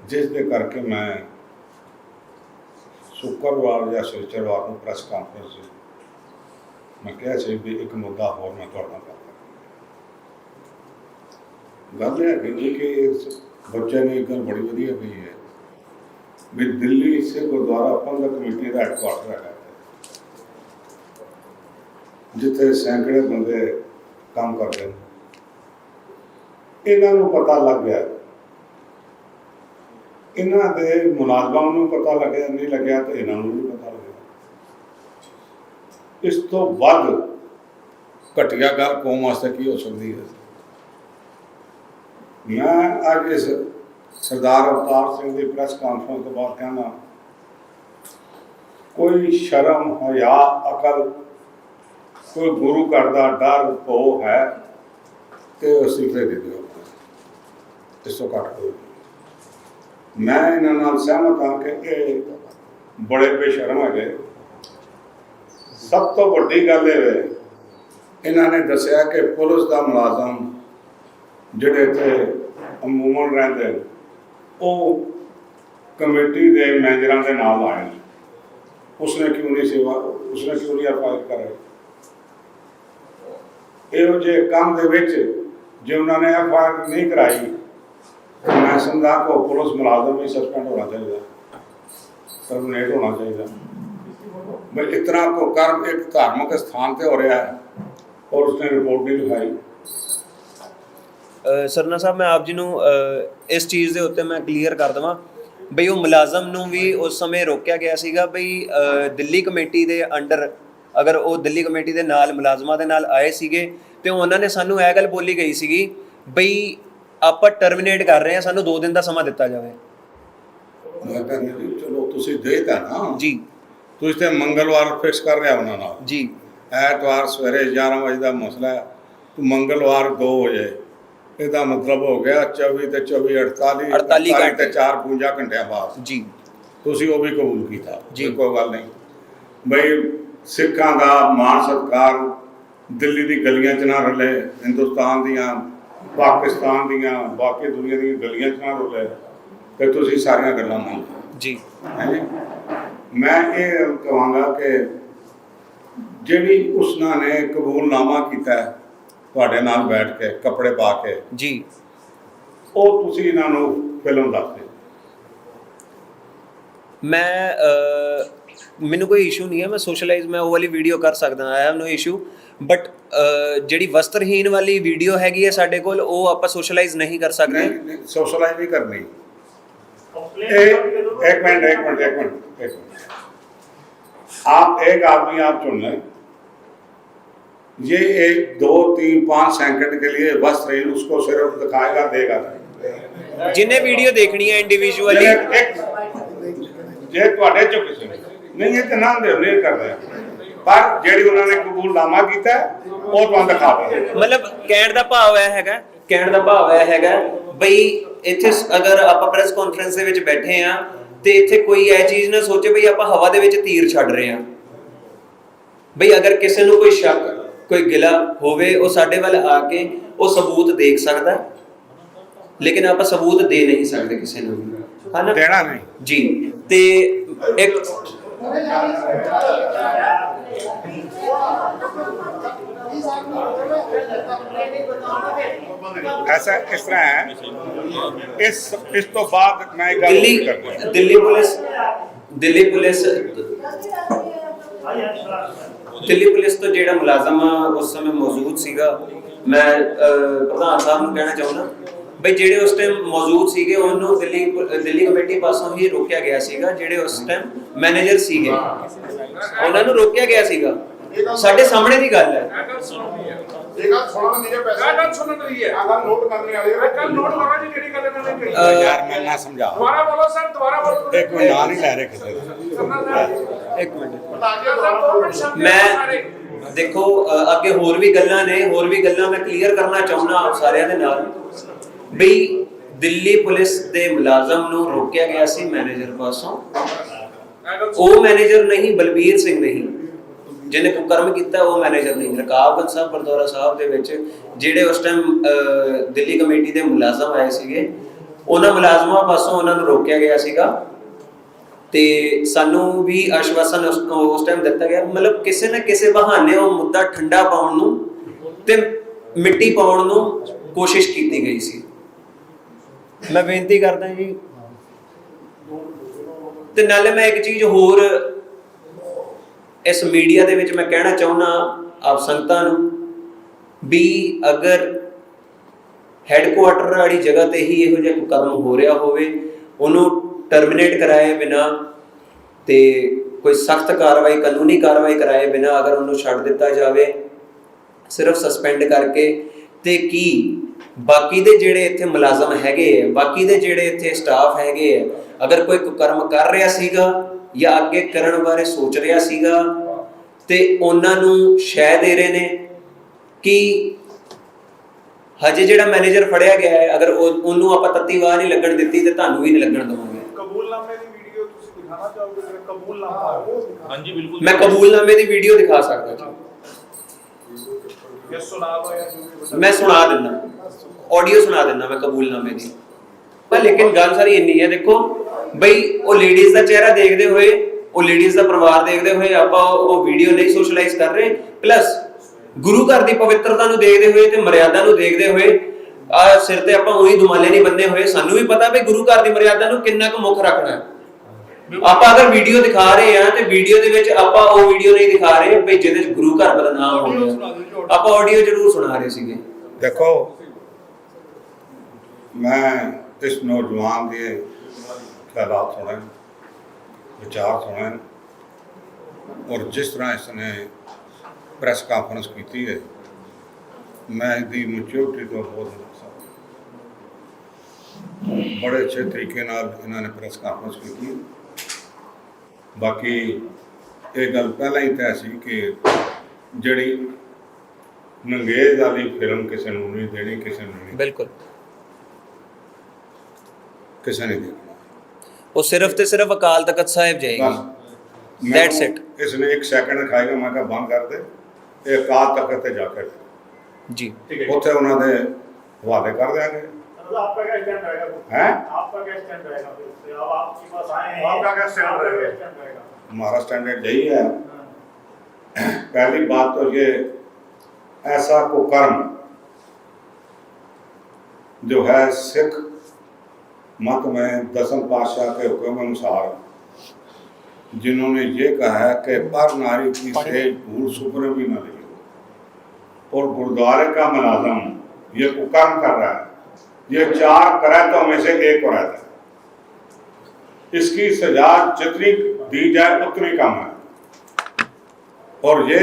ਜਿਸ ਦੇ ਕਰਕੇ ਮੈਂ ਸ਼ੁੱਕਰਵਾਰ ਜਾਂ ਸ਼ਨੀਚਰਵਾਰ ਨੂੰ ਪ੍ਰੈਸ ਕਾਨਫਰੰਸ ਮੈਂ ਕਿਹਾ ਸੀ ਵੀ ਇੱਕ ਮੁੱਦਾ ਹੋਰ ਮੈਂ ਤੁਹਾਡੇ ਨਾਲ ਗੱਲ ਇਹ ਹੈ ਕਿ ਕਿ ਇਸ ਬੱਚੇ ਨੇ ਇੱਕ ਗੱਲ ਬੜੀ ਵਧੀਆ ਕਹੀ ਹੈ। ਵੀ ਦਿੱਲੀ ਸੇ ਗੁਰਦੁਆਰਾ ਪ੍ਰਬੰਧਕ ਕਮੇਟੀ ਦਾ ਹੈਡਕੁਆਟਰ ਹੈ ਜਿੱਥੇ ਸੈਂਕੜੇ ਬੰਦੇ ਕੰਮ ਕਰਦੇ ਨੇ। ਇਹਨਾਂ ਨੂੰ ਪਤਾ ਲੱਗ ਗਿਆ ਇਹਨਾਂ ਦੇ ਮੁਲਾਜ਼ਮਾਂ ਨੂੰ ਪਤਾ ਲੱਗਿਆ, ਨਹੀਂ ਲੱਗਿਆ ਤਾਂ ਇਹਨਾਂ ਨੂੰ ਵੀ ਪਤਾ ਲੱਗਿਆ। ਇਸ ਤੋਂ ਵੱਧ ਘਟੀਆ ਗੱਲ ਕੌਮ ਵਾਸਤੇ ਕੀ ਹੋ ਸਕਦੀ ਹੈ? ਮੈਂ ਅੱਜ ਇਸ ਸਰਦਾਰ ਅਵਤਾਰ ਸਿੰਘ ਦੀ ਪ੍ਰੈਸ ਕਾਨਫਰੰਸ ਤੋਂ ਬਾਅਦ ਕਹਿੰਦਾ, ਕੋਈ ਸ਼ਰਮ ਹਯਾ ਅਕਲ, ਕੋਈ ਗੁਰੂ ਘਰ ਦਾ ਡਰ ਭੋ ਹੈ, ਤੇ ਅਸਤੀਫੇ ਦੇ ਦਿਓ। ਇਸ ਤੋਂ ਘੱਟ ਕੋਈ ਮੈਂ ਇਹਨਾਂ ਨਾਲ ਸਹਿਮਤ ਹਾਂ ਕਿ ਇਹ ਬੜੇ ਬੇਸ਼ਰਮ ਹੈਗੇ। ਸਭ ਤੋਂ ਵੱਡੀ ਗੱਲ ਇਹ ਹੈ, ਇਹਨਾਂ ਨੇ ਦੱਸਿਆ ਕਿ ਪੁਲਿਸ ਦਾ ਮੁਲਾਜ਼ਮ ਜਿਹੜੇ ਇੱਥੇ ਅਮੂਮਨ ਰਹਿੰਦੇ, ਉਹ ਕਮੇਟੀ ਦੇ ਮੈਨੇਜਰਾਂ ਦੇ ਨਾਲ ਆਏ। ਨੇ ਉਸਨੇ ਕਿਉਂ ਨਹੀਂ ਸੇਵਾ, ਉਸਨੇ ਕਿਉਂ ਨਹੀਂ ਅਫਾਇਦ ਕਰਾਈ ਇਹੋ ਜਿਹੇ ਕੰਮ ਦੇ ਵਿੱਚ ਜੇ ਉਹਨਾਂ ਨੇ ਐਫ ਨਹੀਂ ਕਰਾਈ ਮੈਂ ਸਮਝਦਾ ਕਿ ਪੁਲਿਸ ਮੁਲਾਜ਼ਮ ਵੀ ਸਸਪੈਂਡ ਹੋਣਾ ਚਾਹੀਦਾ। ਟਰਮੀਨੇਟ ਹੋਣਾ ਚਾਹੀਦਾ। ਬਈ ਇਤਨਾ ਕੋ ਕਰਮ, ਇੱਕ ਧਾਰਮਿਕ ਸਥਾਨ ਤੇ ਹੋ ਰਿਹਾ ਹੈ। ਔਰ ਉਸਨੇ ਰਿਪੋਰਟ ਨਹੀਂ ਲਿਖਾਈ। ਸਰਨਾ ਸਾਹਿਬ, ਮੈਂ ਆਪ ਜੀ ਨੂੰ ਇਸ ਚੀਜ਼ ਦੇ ਉੱਤੇ ਮੈਂ ਕਲੀਅਰ ਕਰ ਦਵਾਂ। ਬਈ ਉਹ ਮੁਲਾਜ਼ਮ ਨੂੰ ਵੀ ਉਸ ਸਮੇਂ ਰੋਕਿਆ ਗਿਆ ਸੀਗਾ ਬਈ ਦਿੱਲੀ ਕਮੇਟੀ ਦੇ ਅੰਡਰ ਅਗਰ ਉਹ ਦਿੱਲੀ ਕਮੇਟੀ ਦੇ ਨਾਲ ਮੁਲਾਜ਼ਮਾਂ ਦੇ ਨਾਲ ਆਏ ਸੀਗੇ, ਤੇ ਉਹਨਾਂ ਨੇ ਸਾਨੂੰ ਇਹ ਗੱਲ ਬੋਲੀ ਗਈ ਸੀਗੀ ਬਈ ਆਪਾਂ ਟਰਮੀਨੇਟ ਕਰ ਰਹੇ ਹਾਂ ਸਾਨੂੰ 2 ਦਿਨ ਦਾ ਸਮਾਂ ਦਿੱਤਾ ਜਾਵੇ। ਮੈਂ ਕਹਿੰਦਾ ਜੀ ਚਲੋ ਤੁਸੀਂ ਦੇ ਤਾ ਨਾ। ਜੀ। ਤੁਸੀਂ ਤੇ ਮੰਗਲਵਾਰ ਫਿਕਸ ਕਰ ਰਿਹਾ ਉਹਨਾਂ ਨਾਲ। ਜੀ। ਐਤਵਾਰ ਸਵੇਰੇ 11 ਵਜੇ ਦਾ ਮਸਲਾ ਹੈ ਤੂੰ ਮੰਗਲਵਾਰ 2 ਵਜੇ। ਇਹਦਾ ਮਤਲਬ ਹੋ ਗਿਆ 24 ਤੇ 24 48 48 ਤੇ ਘੰਟੇ। 4 52 ਘੰਟਿਆਂ ਬਾਅਦ। ਜੀ। ਤੁਸੀਂ ਉਹ ਵੀ ਕਬੂਲ ਕੀਤਾ। ਜੀ। ਜੀ ਕੋਈ ਗੱਲ ਨਹੀਂ। ਬਈ ਸਿੱਖਾਂ ਦਾ ਮਾਣ ਸਤਿਕਾਰ ਦਿੱਲੀ ਦੀ ਗਲੀਆਂ 'ਚ ਨਾ ਰਲੇ ਹਿੰਦੁਸਤਾਨ ਦੀਆਂ ਪਾਕਿਸਤਾਨ ਦੀਆਂ ਬਾਕੀ ਦੁਨੀਆ ਦੀਆਂ ਗਲੀਆਂ 'ਚ ਨਾ ਰਲੇ ਤੇ ਤੁਸੀਂ ਸਾਰੀਆਂ ਗੱਲਾਂ ਮੰਨ ਲਓ। ਜੀ। ਹਾਂਜੀ? ਮੈਂ ਇਹ ਕਹਾਂਗਾ ਕਿ ਜਿਹੜੀ ਉਸਨਾ ਨੇ ਕਬੂਲਨਾਮਾ ਕੀਤਾ ਤੁਹਾਡੇ ਨਾਲ ਬੈਠ ਕੇ ਕੱਪੜੇ ਪਾ ਕੇ ਜੀ। ਉਹ ਤੁਸੀਂ ਇਹਨਾਂ ਨੂੰ ਫਿਲਮ ਦੱਸ ਦਿਓ। ਮੈਂ ਮੈਨੂੰ ਕੋਈ ਇਸ਼ੂ ਨਹੀਂ ਹੈ ਮੈਂ ਸੋਸ਼ਲਾਈਜ਼ ਮੈਂ ਉਹ ਵਾਲੀ ਵੀਡੀਓ ਕਰ ਸਕਦਾ I have no issue but ਜਿਹੜੀ ਵਸਤਰਹੀਨ ਵਾਲੀ ਵੀਡੀਓ ਹੈਗੀ ਹੈ ਸਾਡੇ ਕੋਲ ਉਹ ਆਪਾਂ ਸੋਸ਼ਲਾਈਜ਼ ਨਹੀਂ ਕਰ ਸਕਦੇ नहीं सोशलाइज नहीं करनी कंप्लेंट एक एक मिनट एक मिनट एक मिनट एक मिनट आप एक आदमी आप चुन लें ये एक दो तीन पाँच सेकंड के लिए वस्त्र उसको सिर्फ दिखाएगा देगा नहीं ਜਿਨੇ ਵੀਡੀਓ ਦੇਖਣੀ ਹੈ ਇੰਡੀਵਿਜੂਅਲੀ एक एक ਜੇ ਤੁਹਾਡੇ ਚੋਂ ਕਿਸੇ ਨੇ ਨਹੀਂ ਇਹ ਤਾਂ ਨਾ ਦੇ ਨਹੀਂ ਕਰਦੇ ਪਰ ਜਿਹੜੀ ਉਹਨਾਂ ਨੇ ਕਬੂਲਨਾਮਾ ਕੀਤਾ ਹੈ, ਉਹ ਤੁਹਾਨੂੰ ਦਿਖਾ ਦਿਓ ਮਤਲਬ ਕਹਿਣ ਦਾ ਭਾਵ ਇਹ ਹੈਗਾ ਕਹਿਣ ਦਾ ਭਾਵ ਇਹ ਹੈਗਾ ਬਈ ਇੱਥੇ ਅਗਰ ਆਪਾਂ ਪ੍ਰੈਸ ਕਾਨਫਰੰਸ ਦੇ ਵਿੱਚ ਬੈਠੇ ਆ ਤੇ ਇੱਥੇ ਕੋਈ ਇਹ ਚੀਜ਼ ਨਾ ਸੋਚੇ ਬਈ ਆਪਾਂ ਹਵਾ ਦੇ ਵਿੱਚ ਤੀਰ ਛੱਡ ਰਹੇ ਆ ਬਈ ਅਗਰ ਕਿਸੇ ਨੂੰ ਕੋਈ ਸ਼ੱਕ ਕੋਈ ਗਿਲਾ ਹੋਵੇ ਉਹ ਸਾਡੇ ਵੱਲ ਆ ਕੇ ਉਹ ਸਬੂਤ ਦੇਖ ਸਕਦਾ। ਹੈ। ਲੇਕਿਨ ਆਪਾਂ ਸਬੂਤ ਦੇ ਨਹੀਂ ਸਕਦੇ ਕਿਸੇ ਨੂੰ ਹਨਾ? ਦੇਣਾ ਨਹੀਂ। ਜੀ। ਤੇ ਇੱਕ ਐਸਾ ਇਸ ਤਰ੍ਹਾਂ ਹੈ ਇਸ ਇਸ ਤੋਂ ਬਾਅਦ ਮੈਂ ਇੱਕ ਗੱਲ ਹੋਰ ਦਿੱਲੀ ਕਰਦਾ Delhi police Delhi police Delhi police ਤੋਂ ਜਿਹੜਾ ਮੁਲਾਜ਼ਮ ਉਸ ਸਮੇਂ ਮੌਜੂਦ ਸੀਗਾ ਮੈਂ ਅਹ, ਪ੍ਰਧਾਨ ਸਾਹਿਬ ਨੂੰ ਕਹਿਣਾ ਚਾਹੁੰਦਾ ਬਈ ਜਿਹੜੇ ਉਸ ਟਾਈਮ ਮੌਜੂਦ ਸੀਗੇ ਉਹਨੂੰ ਦਿੱਲੀ ਦਿੱਲੀ ਕਮੇਟੀ ਪਾਸੋਂ ਹੀ ਰੋਕਿਆ ਗਿਆ ਸੀਗਾ ਜਿਹੜੇ ਉਸ ਟਾਈਮ ਮੈਨੇਜਰ ਸੀਗੇ। ਉਹਨਾਂ ਨੂੰ ਰੋਕਿਆ ਗਿਆ ਸੀਗਾ। ਸਾਡੇ ਸਾਹਮਣੇ ਦੀ ਗੱਲ ਹੈ। ਇਹ ਗੱਲ ਸੁਣਨੀ ਹੈ। ਇਹ ਗੱਲ ਸੁਣਨ ਦੀ ਹੈ ਪੈਸੇ। ਇਹ ਗੱਲ ਸੁਣਨ ਰਹੀ ਹੈ। ਆ ਗੱਲ ਨੋਟ ਕਰਨੇ ਵਾਲੇ ਇਹ ਗੱਲ ਨੋਟ ਕਰੋ ਜੀ ਜਿਹੜੀ ਗੱਲ ਇਹਨਾਂ ਨੇ ਕਹੀ? ਅਹ, ਯਾਰ ਮੈਂ ਨਾ ਸਮਝਾ ਦੁਬਾਰਾ ਬੋਲੋ ਸਰ ਦੁਬਾਰਾ ਬੋਲੋ। ਇਹ ਕੋਈ ਨਾਂ ਨਹੀਂ ਲੈ ਰਹੇ ਕਿਸੇ ਦਾ। ਕਰਨਾ ਸਾਹਿਬ ਇੱਕ ਮਿੰਟ। ਬਤਾ ਕੇ ਸਰ ਦੋ ਮਿੰਟ ਸ਼ਾਂਤੀ ਨਾਲ ਮੈਂ ਸਾਰੇ। ਦੇਖੋ ਅੱਗੇ ਹੋਰ ਵੀ ਗੱਲਾਂ ਨੇ ਹੋਰ ਵੀ ਗੱਲਾਂ ਮੈਂ ਕਲੀਅਰ ਕਰਨਾ ਚਾਹੁੰਦਾ ਆਪ ਸਾਰਿਆਂ ਦੇ ਨਾਲ। ਬਈ ਦਿੱਲੀ ਪੁਲਿਸ ਦੇ ਮੁਲਾਜ਼ਮ ਨੂੰ ਰੋਕਿਆ ਗਿਆ ਸੀ ਮੈਨੇਜਰ ਪਾਸੋਂ। ਉਹ ਮੈਨੇਜਰ ਨਹੀਂ, ਬਲਬੀਰ ਸਿੰਘ ਨਹੀਂ। ਜਿਹਨੇ ਕੁਕਰਮ ਕੀਤਾ, ਉਹ ਮੈਨੇਜਰ ਨਹੀਂ। ਰਕਾਬਗੰਜ ਸਾਹਿਬ, ਗੁਰਦੁਆਰਾ ਸਾਹਿਬ ਦੇ ਵਿੱਚ ਜਿਹੜੇ ਉਸ ਟਾਈਮ ਦਿੱਲੀ ਕਮੇਟੀ ਦੇ ਮੁਲਾਜ਼ਮ ਆਏ ਸੀਗੇ, ਉਹਨਾਂ ਮੁਲਾਜ਼ਮਾਂ ਪਾਸੋਂ ਉਹਨਾਂ ਨੂੰ ਰੋਕਿਆ ਗਿਆ ਸੀਗਾ। ਤੇ ਸਾਨੂੰ ਵੀ ਆਸ਼ਵਾਸਨ ਉਸ ਟਾਈਮ ਦਿੱਤਾ ਗਿਆ। ਮਤਲਬ ਕਿਸੇ ਨਾ ਕਿਸੇ ਬਹਾਨੇ ਉਹ ਮੁੱਦਾ ਠੰਡਾ ਪਾਉਣ ਨੂੰ ਤੇ ਮਿੱਟੀ ਪਾਉਣ ਨੂੰ ਕੋਸ਼ਿਸ਼ ਕੀਤੀ ਗਈ ਸੀ। ਮੈਂ ਬੇਨਤੀ ਕਰਦਾ ਜੀ। ਤੇ ਨਾਲੇ ਮੈਂ ਇੱਕ ਚੀਜ਼ ਹੋਰ ਇਸ ਮੀਡੀਆ ਦੇ ਵਿੱਚ ਮੈਂ ਕਹਿਣਾ ਚਾਹੁੰਦਾ ਆਪ ਸੰਗਤਾਂ ਨੂੰ ਵੀ ਅਗਰ ਹੈੱਡਕੁਆਟਰ ਵਾਲੀ ਜਗ੍ਹਾ ਤੇ ਹੀ ਇਹੋ ਜਿਹਾ ਕੋਈ ਹੋ ਰਿਹਾ ਹੋਵੇ, ਉਹਨੂੰ ਟਰਮੀਨੇਟ ਕਰਾਏ ਬਿਨਾ ਤੇ ਕੋਈ ਸਖਤ ਕਾਰਵਾਈ, ਕਾਨੂੰਨੀ ਕਾਰਵਾਈ ਕਰਾਏ ਬਿਨਾ ਅਗਰ ਉਹਨੂੰ ਛੱਡ ਦਿੱਤਾ ਜਾਵੇ, ਸਿਰਫ ਸਸਪੈਂਡ ਕਰਕੇ ਤੇ ਕੀ ਬਾਕੀ ਦੇ ਜਿਹੜੇ ਇੱਥੇ ਮੁਲਾਜ਼ਮ ਹੈਗੇ ਆ ਬਾਕੀ ਦੇ ਜਿਹੜੇ ਇੱਥੇ ਸਟਾਫ ਹੈਗੇ ਆ ਅਗਰ ਕੋਈ ਕੁਕਰਮ ਕਰ ਰਿਹਾ ਸੀਗਾ ਜਾਂ ਅੱਗੇ ਕਰਨ ਬਾਰੇ ਸੋਚ ਰਿਹਾ ਸੀਗਾ ਤੇ ਉਹਨਾਂ ਨੂੰ ਸ਼ਹਿ ਦੇ ਰਹੇ ਨੇ ਕਿ ਹਜੇ ਜਿਹੜਾ ਮੈਨੇਜਰ ਫੜਿਆ ਗਿਆ ਹੈ ਅਗਰ ਉਹ- ਉਹਨੂੰ ਆਪਾਂ ਤੱਤੀ ਵਾਹ ਨਹੀਂ ਲੱਗਣ ਦਿੱਤੀ ਤੇ ਤੁਹਾਨੂੰ ਵੀ ਨਹੀਂ ਲੱਗਣ ਦਵਾਂਗੇ। ਕਬੂਲਨਾਮੇ ਦੀ ਵੀਡੀਓ ਤੁਸੀਂ ਦਿਖਾਣਾ ਚਾਹੋਗੇ? ਜਿਹੜਾ ਕਬੂਲਨਾਮਾ ਹਾਂਜੀ ਬਿਲਕੁਲ। ਮੈਂ ਕਬੂਲਨਾਮੇ ਦੀ ਵੀਡੀਓ ਦਿਖਾ ਸਕਦਾ ਜੀ। ਇਹ ਸੁਣਾ ਦੋ ਜਾਂ ਜੋ ਵੀ ਬਤਾ ਮੈਂ ਸੁਣਾ ਦਿੰਦਾ। ਆਡੀਓ ਸੁਣਾ ਦਿੰਦਾ ਮੈਂ ਕਬੂਲਨਾਮੇ ਦੀ। ਪਰ ਲੇਕਿਨ ਗੱਲ ਸਾਰੀ ਇੰਨੀ ਹੈ ਦੇਖੋ ਬਈ ਉਹ ਲੇਡੀਜ਼ ਦਾ ਚਿਹਰਾ ਦੇਖਦੇ ਹੋਏ ਉਹ ਲੇਡੀਜ਼ ਦਾ ਪਰਿਵਾਰ ਦੇਖਦੇ ਹੋਏ ਆਪਾਂ ਉਹ ਵੀਡੀਓ ਨਹੀਂ ਸੋਸ਼ਲਾਈਜ਼ ਕਰ ਰਹੇ ਪਲੱਸ ਗੁਰੂ ਘਰ ਦੀ ਪਵਿੱਤਰਤਾ ਨੂੰ ਦੇਖਦੇ ਹੋਏ ਤੇ ਮਰਿਆਦਾ ਨੂੰ ਦੇਖਦੇ ਹੋਏ ਆ ਸਿਰ ਤੇ ਆਪਾਂ ਉਹੀ ਦੁਮਾਲੇ ਨਹੀਂ ਬੰਨੇ ਹੋਏ। ਸਾਨੂੰ ਵੀ ਪਤਾ ਵੀ ਗੁਰੂ ਘਰ ਦੀ ਮਰਿਆਦਾ ਨੂੰ ਕਿੰਨਾ ਕੁ ਮੁੱਖ ਰੱਖਣਾ ਹੈ। ਆਪਾਂ ਅਗਰ ਵੀਡੀਓ ਦਿਖਾ ਰਹੇ ਆ ਤੇ ਵੀਡੀਓ ਦੇ ਵਿੱਚ ਆਪਾਂ ਉਹ ਵੀਡੀਓ ਨਹੀਂ ਦਿਖਾ ਰਹੇ ਵੀ ਜਿਹਦੇ ਵਿੱਚ ਗੁਰੂ ਘਰ ਬਦਨਾਮ ਹੋ ਰਿਹਾ ਆਪਾਂ ਆਡੀਓ ਜ਼ਰੂਰ ਸੁਣਾ ਰਹੇ ਸੀਗੇ। ਦੇਖੋ ਮੈਂ ਇਸ ਨੌਜਵਾਨ ਦੇ ਖਿਆਲਾਤ ਸੁਣੇ ਵਿਚਾਰ ਸੁਣੇ ਔਰ ਜਿਸ ਤਰ੍ਹਾਂ ਇਸਨੇ ਪ੍ਰੈਸ ਕਾਨਫਰੰਸ ਕੀਤੀ ਹੈ ਮੈਂ ਇਹਦੀ ਮੈਚੁਰਿਟੀ ਤੋਂ ਬਹੁਤ ਬੜੇ ਅੱਛੇ ਤਰੀਕੇ ਨਾਲ ਇਹਨਾਂ ਨੇ ਪ੍ਰੈਸ ਕਾਨਫਰੰਸ ਕੀਤੀ ਬਾਕੀ ਇਹ ਗੱਲ ਪਹਿਲਾਂ ਹੀ ਤੈਅ ਸੀ ਕਿ ਜਿਹੜੀ ਨੰਗੇਜ਼ ਵਾਲੀ ਫਿਲਮ ਕਿਸੇ ਨੂੰ ਨਹੀਂ ਦੇਣੀ ਕਿਸੇ ਨੂੰ ਨਹੀਂ। ਬਿਲਕੁਲ। ਕਿਸੇ ਨੇ ਦੇਖਣਾ ਉਹ ਸਿਰਫ ਤੇ ਸਿਰਫ ਅਕਾਲ ਤਖਤ ਸਾਹਿਬ ਜਾਏਗੀ। ਮੈਨੂੰ That's it. ਇਸਨੇ ਇੱਕ ਸੈਕਿੰਡ ਦਿਖਾਏਗਾ ਮੈਂ ਕਿਹਾ ਬੰਦ ਕਰ ਦੇ। ਇਹ ਅਕਾਲ ਤਖਤ ਤੇ ਜਾ ਕੇ। ਜੀ। ਉੱਥੇ ਉਹਨਾਂ ਦੇ ਹਵਾਲੇ ਕਰ ਦਿਆਂਗੇ। हमारा स्टैंडर्ड यही है। पहली बात तो ये ऐसा कुकर्म जो है सिख मत में दसम पातशाह के हुक्म अनुसार जिन्होंने ये कहा है कि पर नारी की से भूल सुपर भी न ले और गुरुद्वारे का मुलाजम ये कुकर्म कर रहा है। ये चार करायतों में से एक करायत है इसकी सजा जितनी दी जाए, उतनी कम है। और ये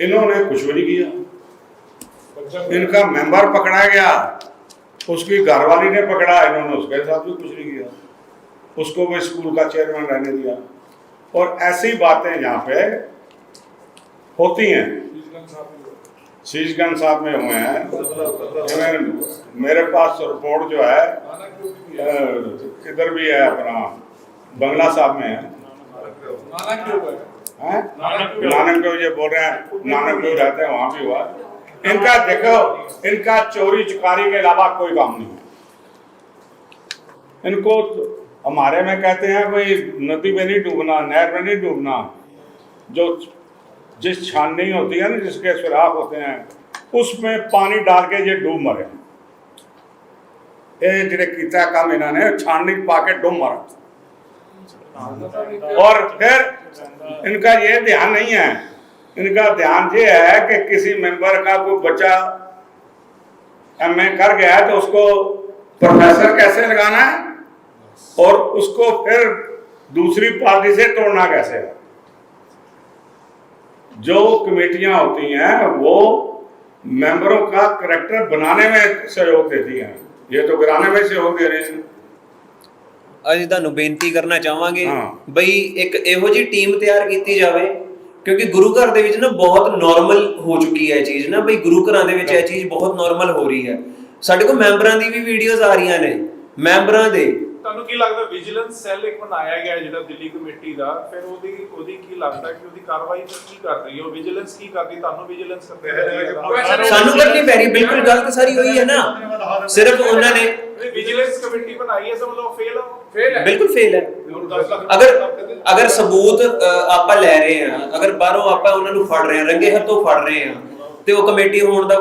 इन्होंने कुछ भी नहीं किया। इनका मेंबर पकड़ा गया, उसकी घरवाली ने पकड़ा, इन्होंने उसके साथ भी कुछ नहीं किया। उसको वो स्कूल का चेयरमैन रहने दिया। और ऐसी बातें यहाँ पे होती हैं। शीशगंज साहब में हुए हैं मेरे पास रिपोर्ट जो है इधर भी है अपना, बंगला साहब में है? नानक देव। ये बोल रहे हैं नानक देव रहते हैं, वहाँ भी हुआ इनका देखो, इनका चोरी चुकारी के अलावा कोई काम नहीं इनको हमारे में कहते हैं, भाई, नदी में नहीं डूबना, नहर में नहीं डूबना, जो जिस छाननी होती है ना, जिसके सुराख होते हैं, उसमें पानी डाल के ये डूब मरे। ये जेडे किया काम इन्होंने, छाननी पा के डूब मरा। और फिर इनका ये ध्यान नहीं है, इनका ध्यान ये है कि किसी मेंबर का कोई बच्चा एम ए कर गया है तो उसको प्रोफेसर कैसे लगाना है? और उसको फिर दूसरी पार्टी से तोड़ना कैसे है? जो कमेटियां होती हैं वो मेंबरों का करेक्टर बनाने में सहयोग देती हैं ये तो गिराने में सहयोग दे रही हैं ਅਸੀਂ ਤੁਹਾਨੂੰ ਬੇਨਤੀ ਕਰਨਾ ਚਾਹਾਂਗੇ ਹਾਂ। ਬਈ ਇੱਕ ਇਹੋ ਜਿਹੀ ਟੀਮ ਤਿਆਰ ਕੀਤੀ ਜਾਵੇ ਕਿਉਂਕਿ ਗੁਰੂ ਘਰ ਦੇ ਵਿੱਚ ਨਾ ਬਹੁਤ ਨਾਰਮਲ ਹੋ ਚੁੱਕੀ ਹੈ ਇਹ ਚੀਜ਼ ਨਾ ਬਈ ਗੁਰੂ ਘਰਾਂ ਦੇ ਵਿੱਚ ਇਹ ਚੀਜ਼ ਬਹੁਤ ਨਾਰਮਲ ਹੋ ਰਹੀ ਹੈ ਸਾਡੇ ਕੋਲ ਮੈਂਬਰਾਂ ਦੀ ਵੀ ਵੀਡੀਓਜ਼ ਆ ਰਹੀਆਂ ਨੇ ਮੈਂਬਰਾਂ ਦੇ ਤੁਹਾਨੂੰ ਕੀ ਲੱਗਦਾ ਵਿਜੀਲੈਂਸ ਸੈੱਲ ਇੱਕ ਬਣਾਇਆ ਗਿਆ ਹੈ ਜਿਹੜਾ ਦਿੱਲੀ ਕਮੇਟੀ ਦਾ? ਫਿਰ ਉਹਦੀ ਉਹਦੀ ਕੀ ਲੱਗਦਾ ਕਿ ਉਹਦੀ ਕਾਰਵਾਈ ਕੀ ਕਰ ਰਹੀ ਹੈ? ਉਹ ਵਿਜੀਲੈਂਸ ਕੀ ਕਰਦੀ? ਤੁਹਾਨੂੰ ਵਿਜੀਲੈਂਸ ਕਰਨੀ ਹੈ ਸਾਨੂੰ ਕਰਨੀ ਪੈ ਰਹੀ ਬਿਲਕੁਲ ਗਲਤ ਸਾਰੀ ਹੋਈ ਹੈ ਨਾ। ਸਿਰਫ ਉਹਨਾਂ ਨੇ ਵਿਜੀਲੈਂਸ ਕਮੇਟੀ ਬਣਾਈ ਹੈ ਸਭ ਲੋਕ ਫੇਲ ਹੋ ਫੇਲ ਹੈ। ਬਿਲਕੁਲ ਫੇਲ ਹੈ। ਹੁਣ 10 ਲੱਖ ਅਗਰ ਅਗਰ ਸਬੂਤ ਆਪਾਂ ਲੈ ਰਹੇ ਹਾਂ ਅਗਰ ਬਾਹਰੋਂ ਆਪਾਂ ਉਹਨਾਂ ਨੂੰ ਫੜ ਰਹੇ ਹਾਂ ਰੰਗੇ ਹੱਥੋਂ ਫੜ ਰਹੇ ਹਾਂ ਤੇ ਉਹ ਕਮੇਟੀ ਹੋਣ ਦਾ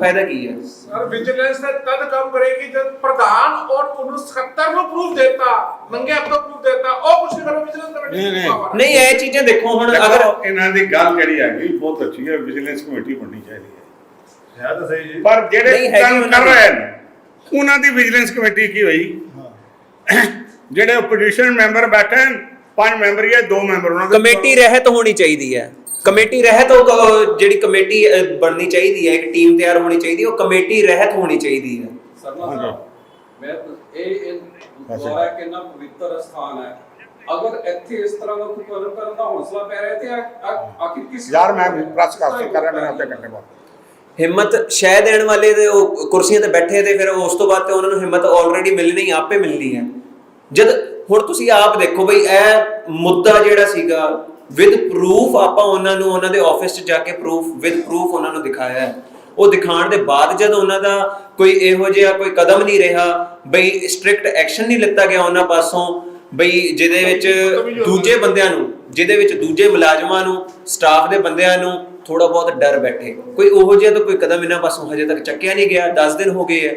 ਫਾਇਦਾ ਕੀ ਹੈ? ਸਰ ਵਿਜੀਲੈਂਸ ਨੇ ਤਦ ਕੰਮ ਕਰੇਗੀ ਜਦ ਪ੍ਰਧਾਨ ਔਰ ਉਹਨੂੰ 77 ਨੂੰ ਪ੍ਰੂਫ ਦੇਤਾ ਨੰਗੇ ਹੱਥੋਂ ਪ੍ਰੂਫ ਦੇਤਾ ਉਹ ਕੁਛ ਨਹੀਂ ਕਰੋ ਵਿਜੀਲੈਂਸ ਕਮੇਟੀ ਨਹੀਂ, ਨਹੀਂ। ਨਹੀਂ ਇਹ ਚੀਜ਼ਾਂ ਦੇਖੋ ਹੁਣ ਅਗਰ ਦੇਖੋ ਇਹਨਾਂ ਦੀ ਗੱਲ ਜਿਹੜੀ ਹੈਗੀ ਬਹੁਤ ਅੱਛੀ ਹੈ ਵਿਜੀਲੈਂਸ ਕਮੇਟੀ ਬਣਨੀ ਚਾਹੀਦੀ ਹੈ। ਹੈ ਤਾਂ ਸਹੀ ਜੀ। ਪਰ ਜਿਹੜੇ ਨਹੀਂ ਹੈਗੀ ਕੰਮ ਉਹਨਾਂ ਕਰ ਦੀ। ਰਹੇ ਨੇ ਉਹਨਾਂ ਦੀ ਵਿਜੀਲੈਂਸ ਕਮੇਟੀ ਕੀ ਹੋਈ? ਜਿਹੜੇ ਆਪੋਜੀਸ਼ਨ ਮੈਂਬਰ ਬੈਠੇ ਨੇ, ਪੰਜ ਮੈਂਬਰ ਹੀ ਹੈ ਦੋ ਮੈਂਬਰ ਉਹਨਾਂ ਦੇ। ਕਮੇਟੀ ਰਹਿਤ ਹੋਣੀ ਚਾਹੀਦੀ ਹੈ। ਕਮੇਟੀ ਰਹਿਤ ਉਹ ਜਿਹੜੀ ਕਮੇਟੀ ਬਣਨੀ ਚਾਹੀਦੀ ਹੈ ਇੱਕ ਟੀਮ ਤਿਆਰ ਹੋਣੀ ਚਾਹੀਦੀ ਉਹ ਕਮੇਟੀ ਰਹਿਤ ਹੋਣੀ ਚਾਹੀਦੀ ਹੈ। ਸਰਨਾ ਹਾਂਜੀ। ਸਾਹਿਬ ਮੈਂ ਤਾਂ- ਇਹ ਇਹ ਗੁਰਦੁਆਰਾ ਇੱਕ ਇੰਨਾ ਪਵਿੱਤਰ ਸਥਾਨ ਹੈ? ਅਗਰ ਇੱਥੇ ਇਸ ਤਰ੍ਹਾਂ ਦਾ ਕੋਈ ਕਦਮ ਕਰਨ ਦਾ ਹੌਸਲਾ ਪੈ ਰਿਹਾ ਤੇ ਆ- ਆ- ਆਖਿਰ ਕਿਸ ਯਾਰ ਮੈਂ ਪ੍ਰੈਸ ਕਾਨਫਰੰਸ ਕਰ ਰਿਹਾ ਮੈਨੂੰ ਅੱਧੇ ਘੰਟੇ ਬਾਅਦ। ਹਿੰਮਤ ਸ਼ਹਿ ਦੇਣ ਵਾਲੇ ਦੇ ਉਹ ਕੁਰਸੀਆਂ ਤੇ ਬੈਠੇ ਤੇ ਫਿਰ ਉਸ ਤੋਂ ਬਾਅਦ ਤੇ ਉਹਨਾਂ ਨੂੰ ਹਿੰਮਤ ਆਲਰੇਡੀ ਮਿਲਣੀ ਆਪੇ ਮਿਲਣੀ ਹੈ। ਜਦ ਹੁਣ ਤੁਸੀਂ ਆਪ ਦੇਖੋ ਬਈ ਇਹ ਮੁੱਦਾ ਜਿਹੜਾ ਸੀਗਾ ਵਿਦ ਪ੍ਰੂਫ ਆਪਾਂ ਉਹਨਾਂ ਨੂੰ, ਉਹਨਾਂ ਦੇ ਆਫਿਸ 'ਚ ਜਾ ਕੇ ਪ੍ਰੂਫ ਵਿਦ ਪ੍ਰੂਫ ਉਹਨਾਂ ਨੂੰ ਦਿਖਾਇਆ ਹੈ। ਉਹ ਦਿਖਾਉਣ ਦੇ ਬਾਅਦ ਜਦ ਉਹਨਾਂ ਦਾ ਕੋਈ ਇਹੋ ਜਿਹਾ ਕੋਈ ਕਦਮ ਨਹੀਂ ਰਿਹਾ, ਬਈ ਸਟ੍ਰਿਕਟ ਐਕਸ਼ਨ ਨਹੀਂ ਲਿੱਤਾ ਗਿਆ ਉਹਨਾਂ ਪਾਸੋਂ, ਬਈ ਜਿਹਦੇ ਵਿੱਚ ਦੂਜੇ ਬੰਦਿਆਂ ਨੂੰ, ਜਿਹਦੇ ਵਿੱਚ ਦੂਜੇ ਮੁਲਾਜ਼ਮਾਂ ਨੂੰ ਸਟਾਫ ਦੇ ਬੰਦਿਆਂ ਨੂੰ ਥੋੜਾ ਬਹੁਤ ਡਰ ਬੈਠੇ। ਕੋਈ ਉਹੋ ਜਿਹਾ ਤਾਂ ਕੋਈ ਕਦਮ ਇਹਨਾਂ ਪਾਸੋਂ ਹਜੇ ਤੱਕ ਚੱਕਿਆ ਨਹੀਂ ਗਿਆ 10 ਦਿਨ ਹੋ ਗਏ ਹੈ।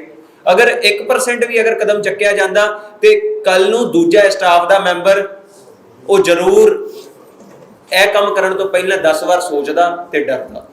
ਅਗਰ 1% ਵੀ ਅਗਰ ਕਦਮ ਚੱਕਿਆ ਜਾਂਦਾ ਤੇ ਕੱਲ ਨੂੰ ਦੂਜਾ ਸਟਾਫ ਦਾ ਮੈਂਬਰ ਉਹ ਜ਼ਰੂਰ ਇਹ ਕੰਮ ਕਰਨ ਤੋਂ ਪਹਿਲਾਂ 10 ਵਾਰ ਸੋਚਦਾ ਤੇ ਡਰਦਾ।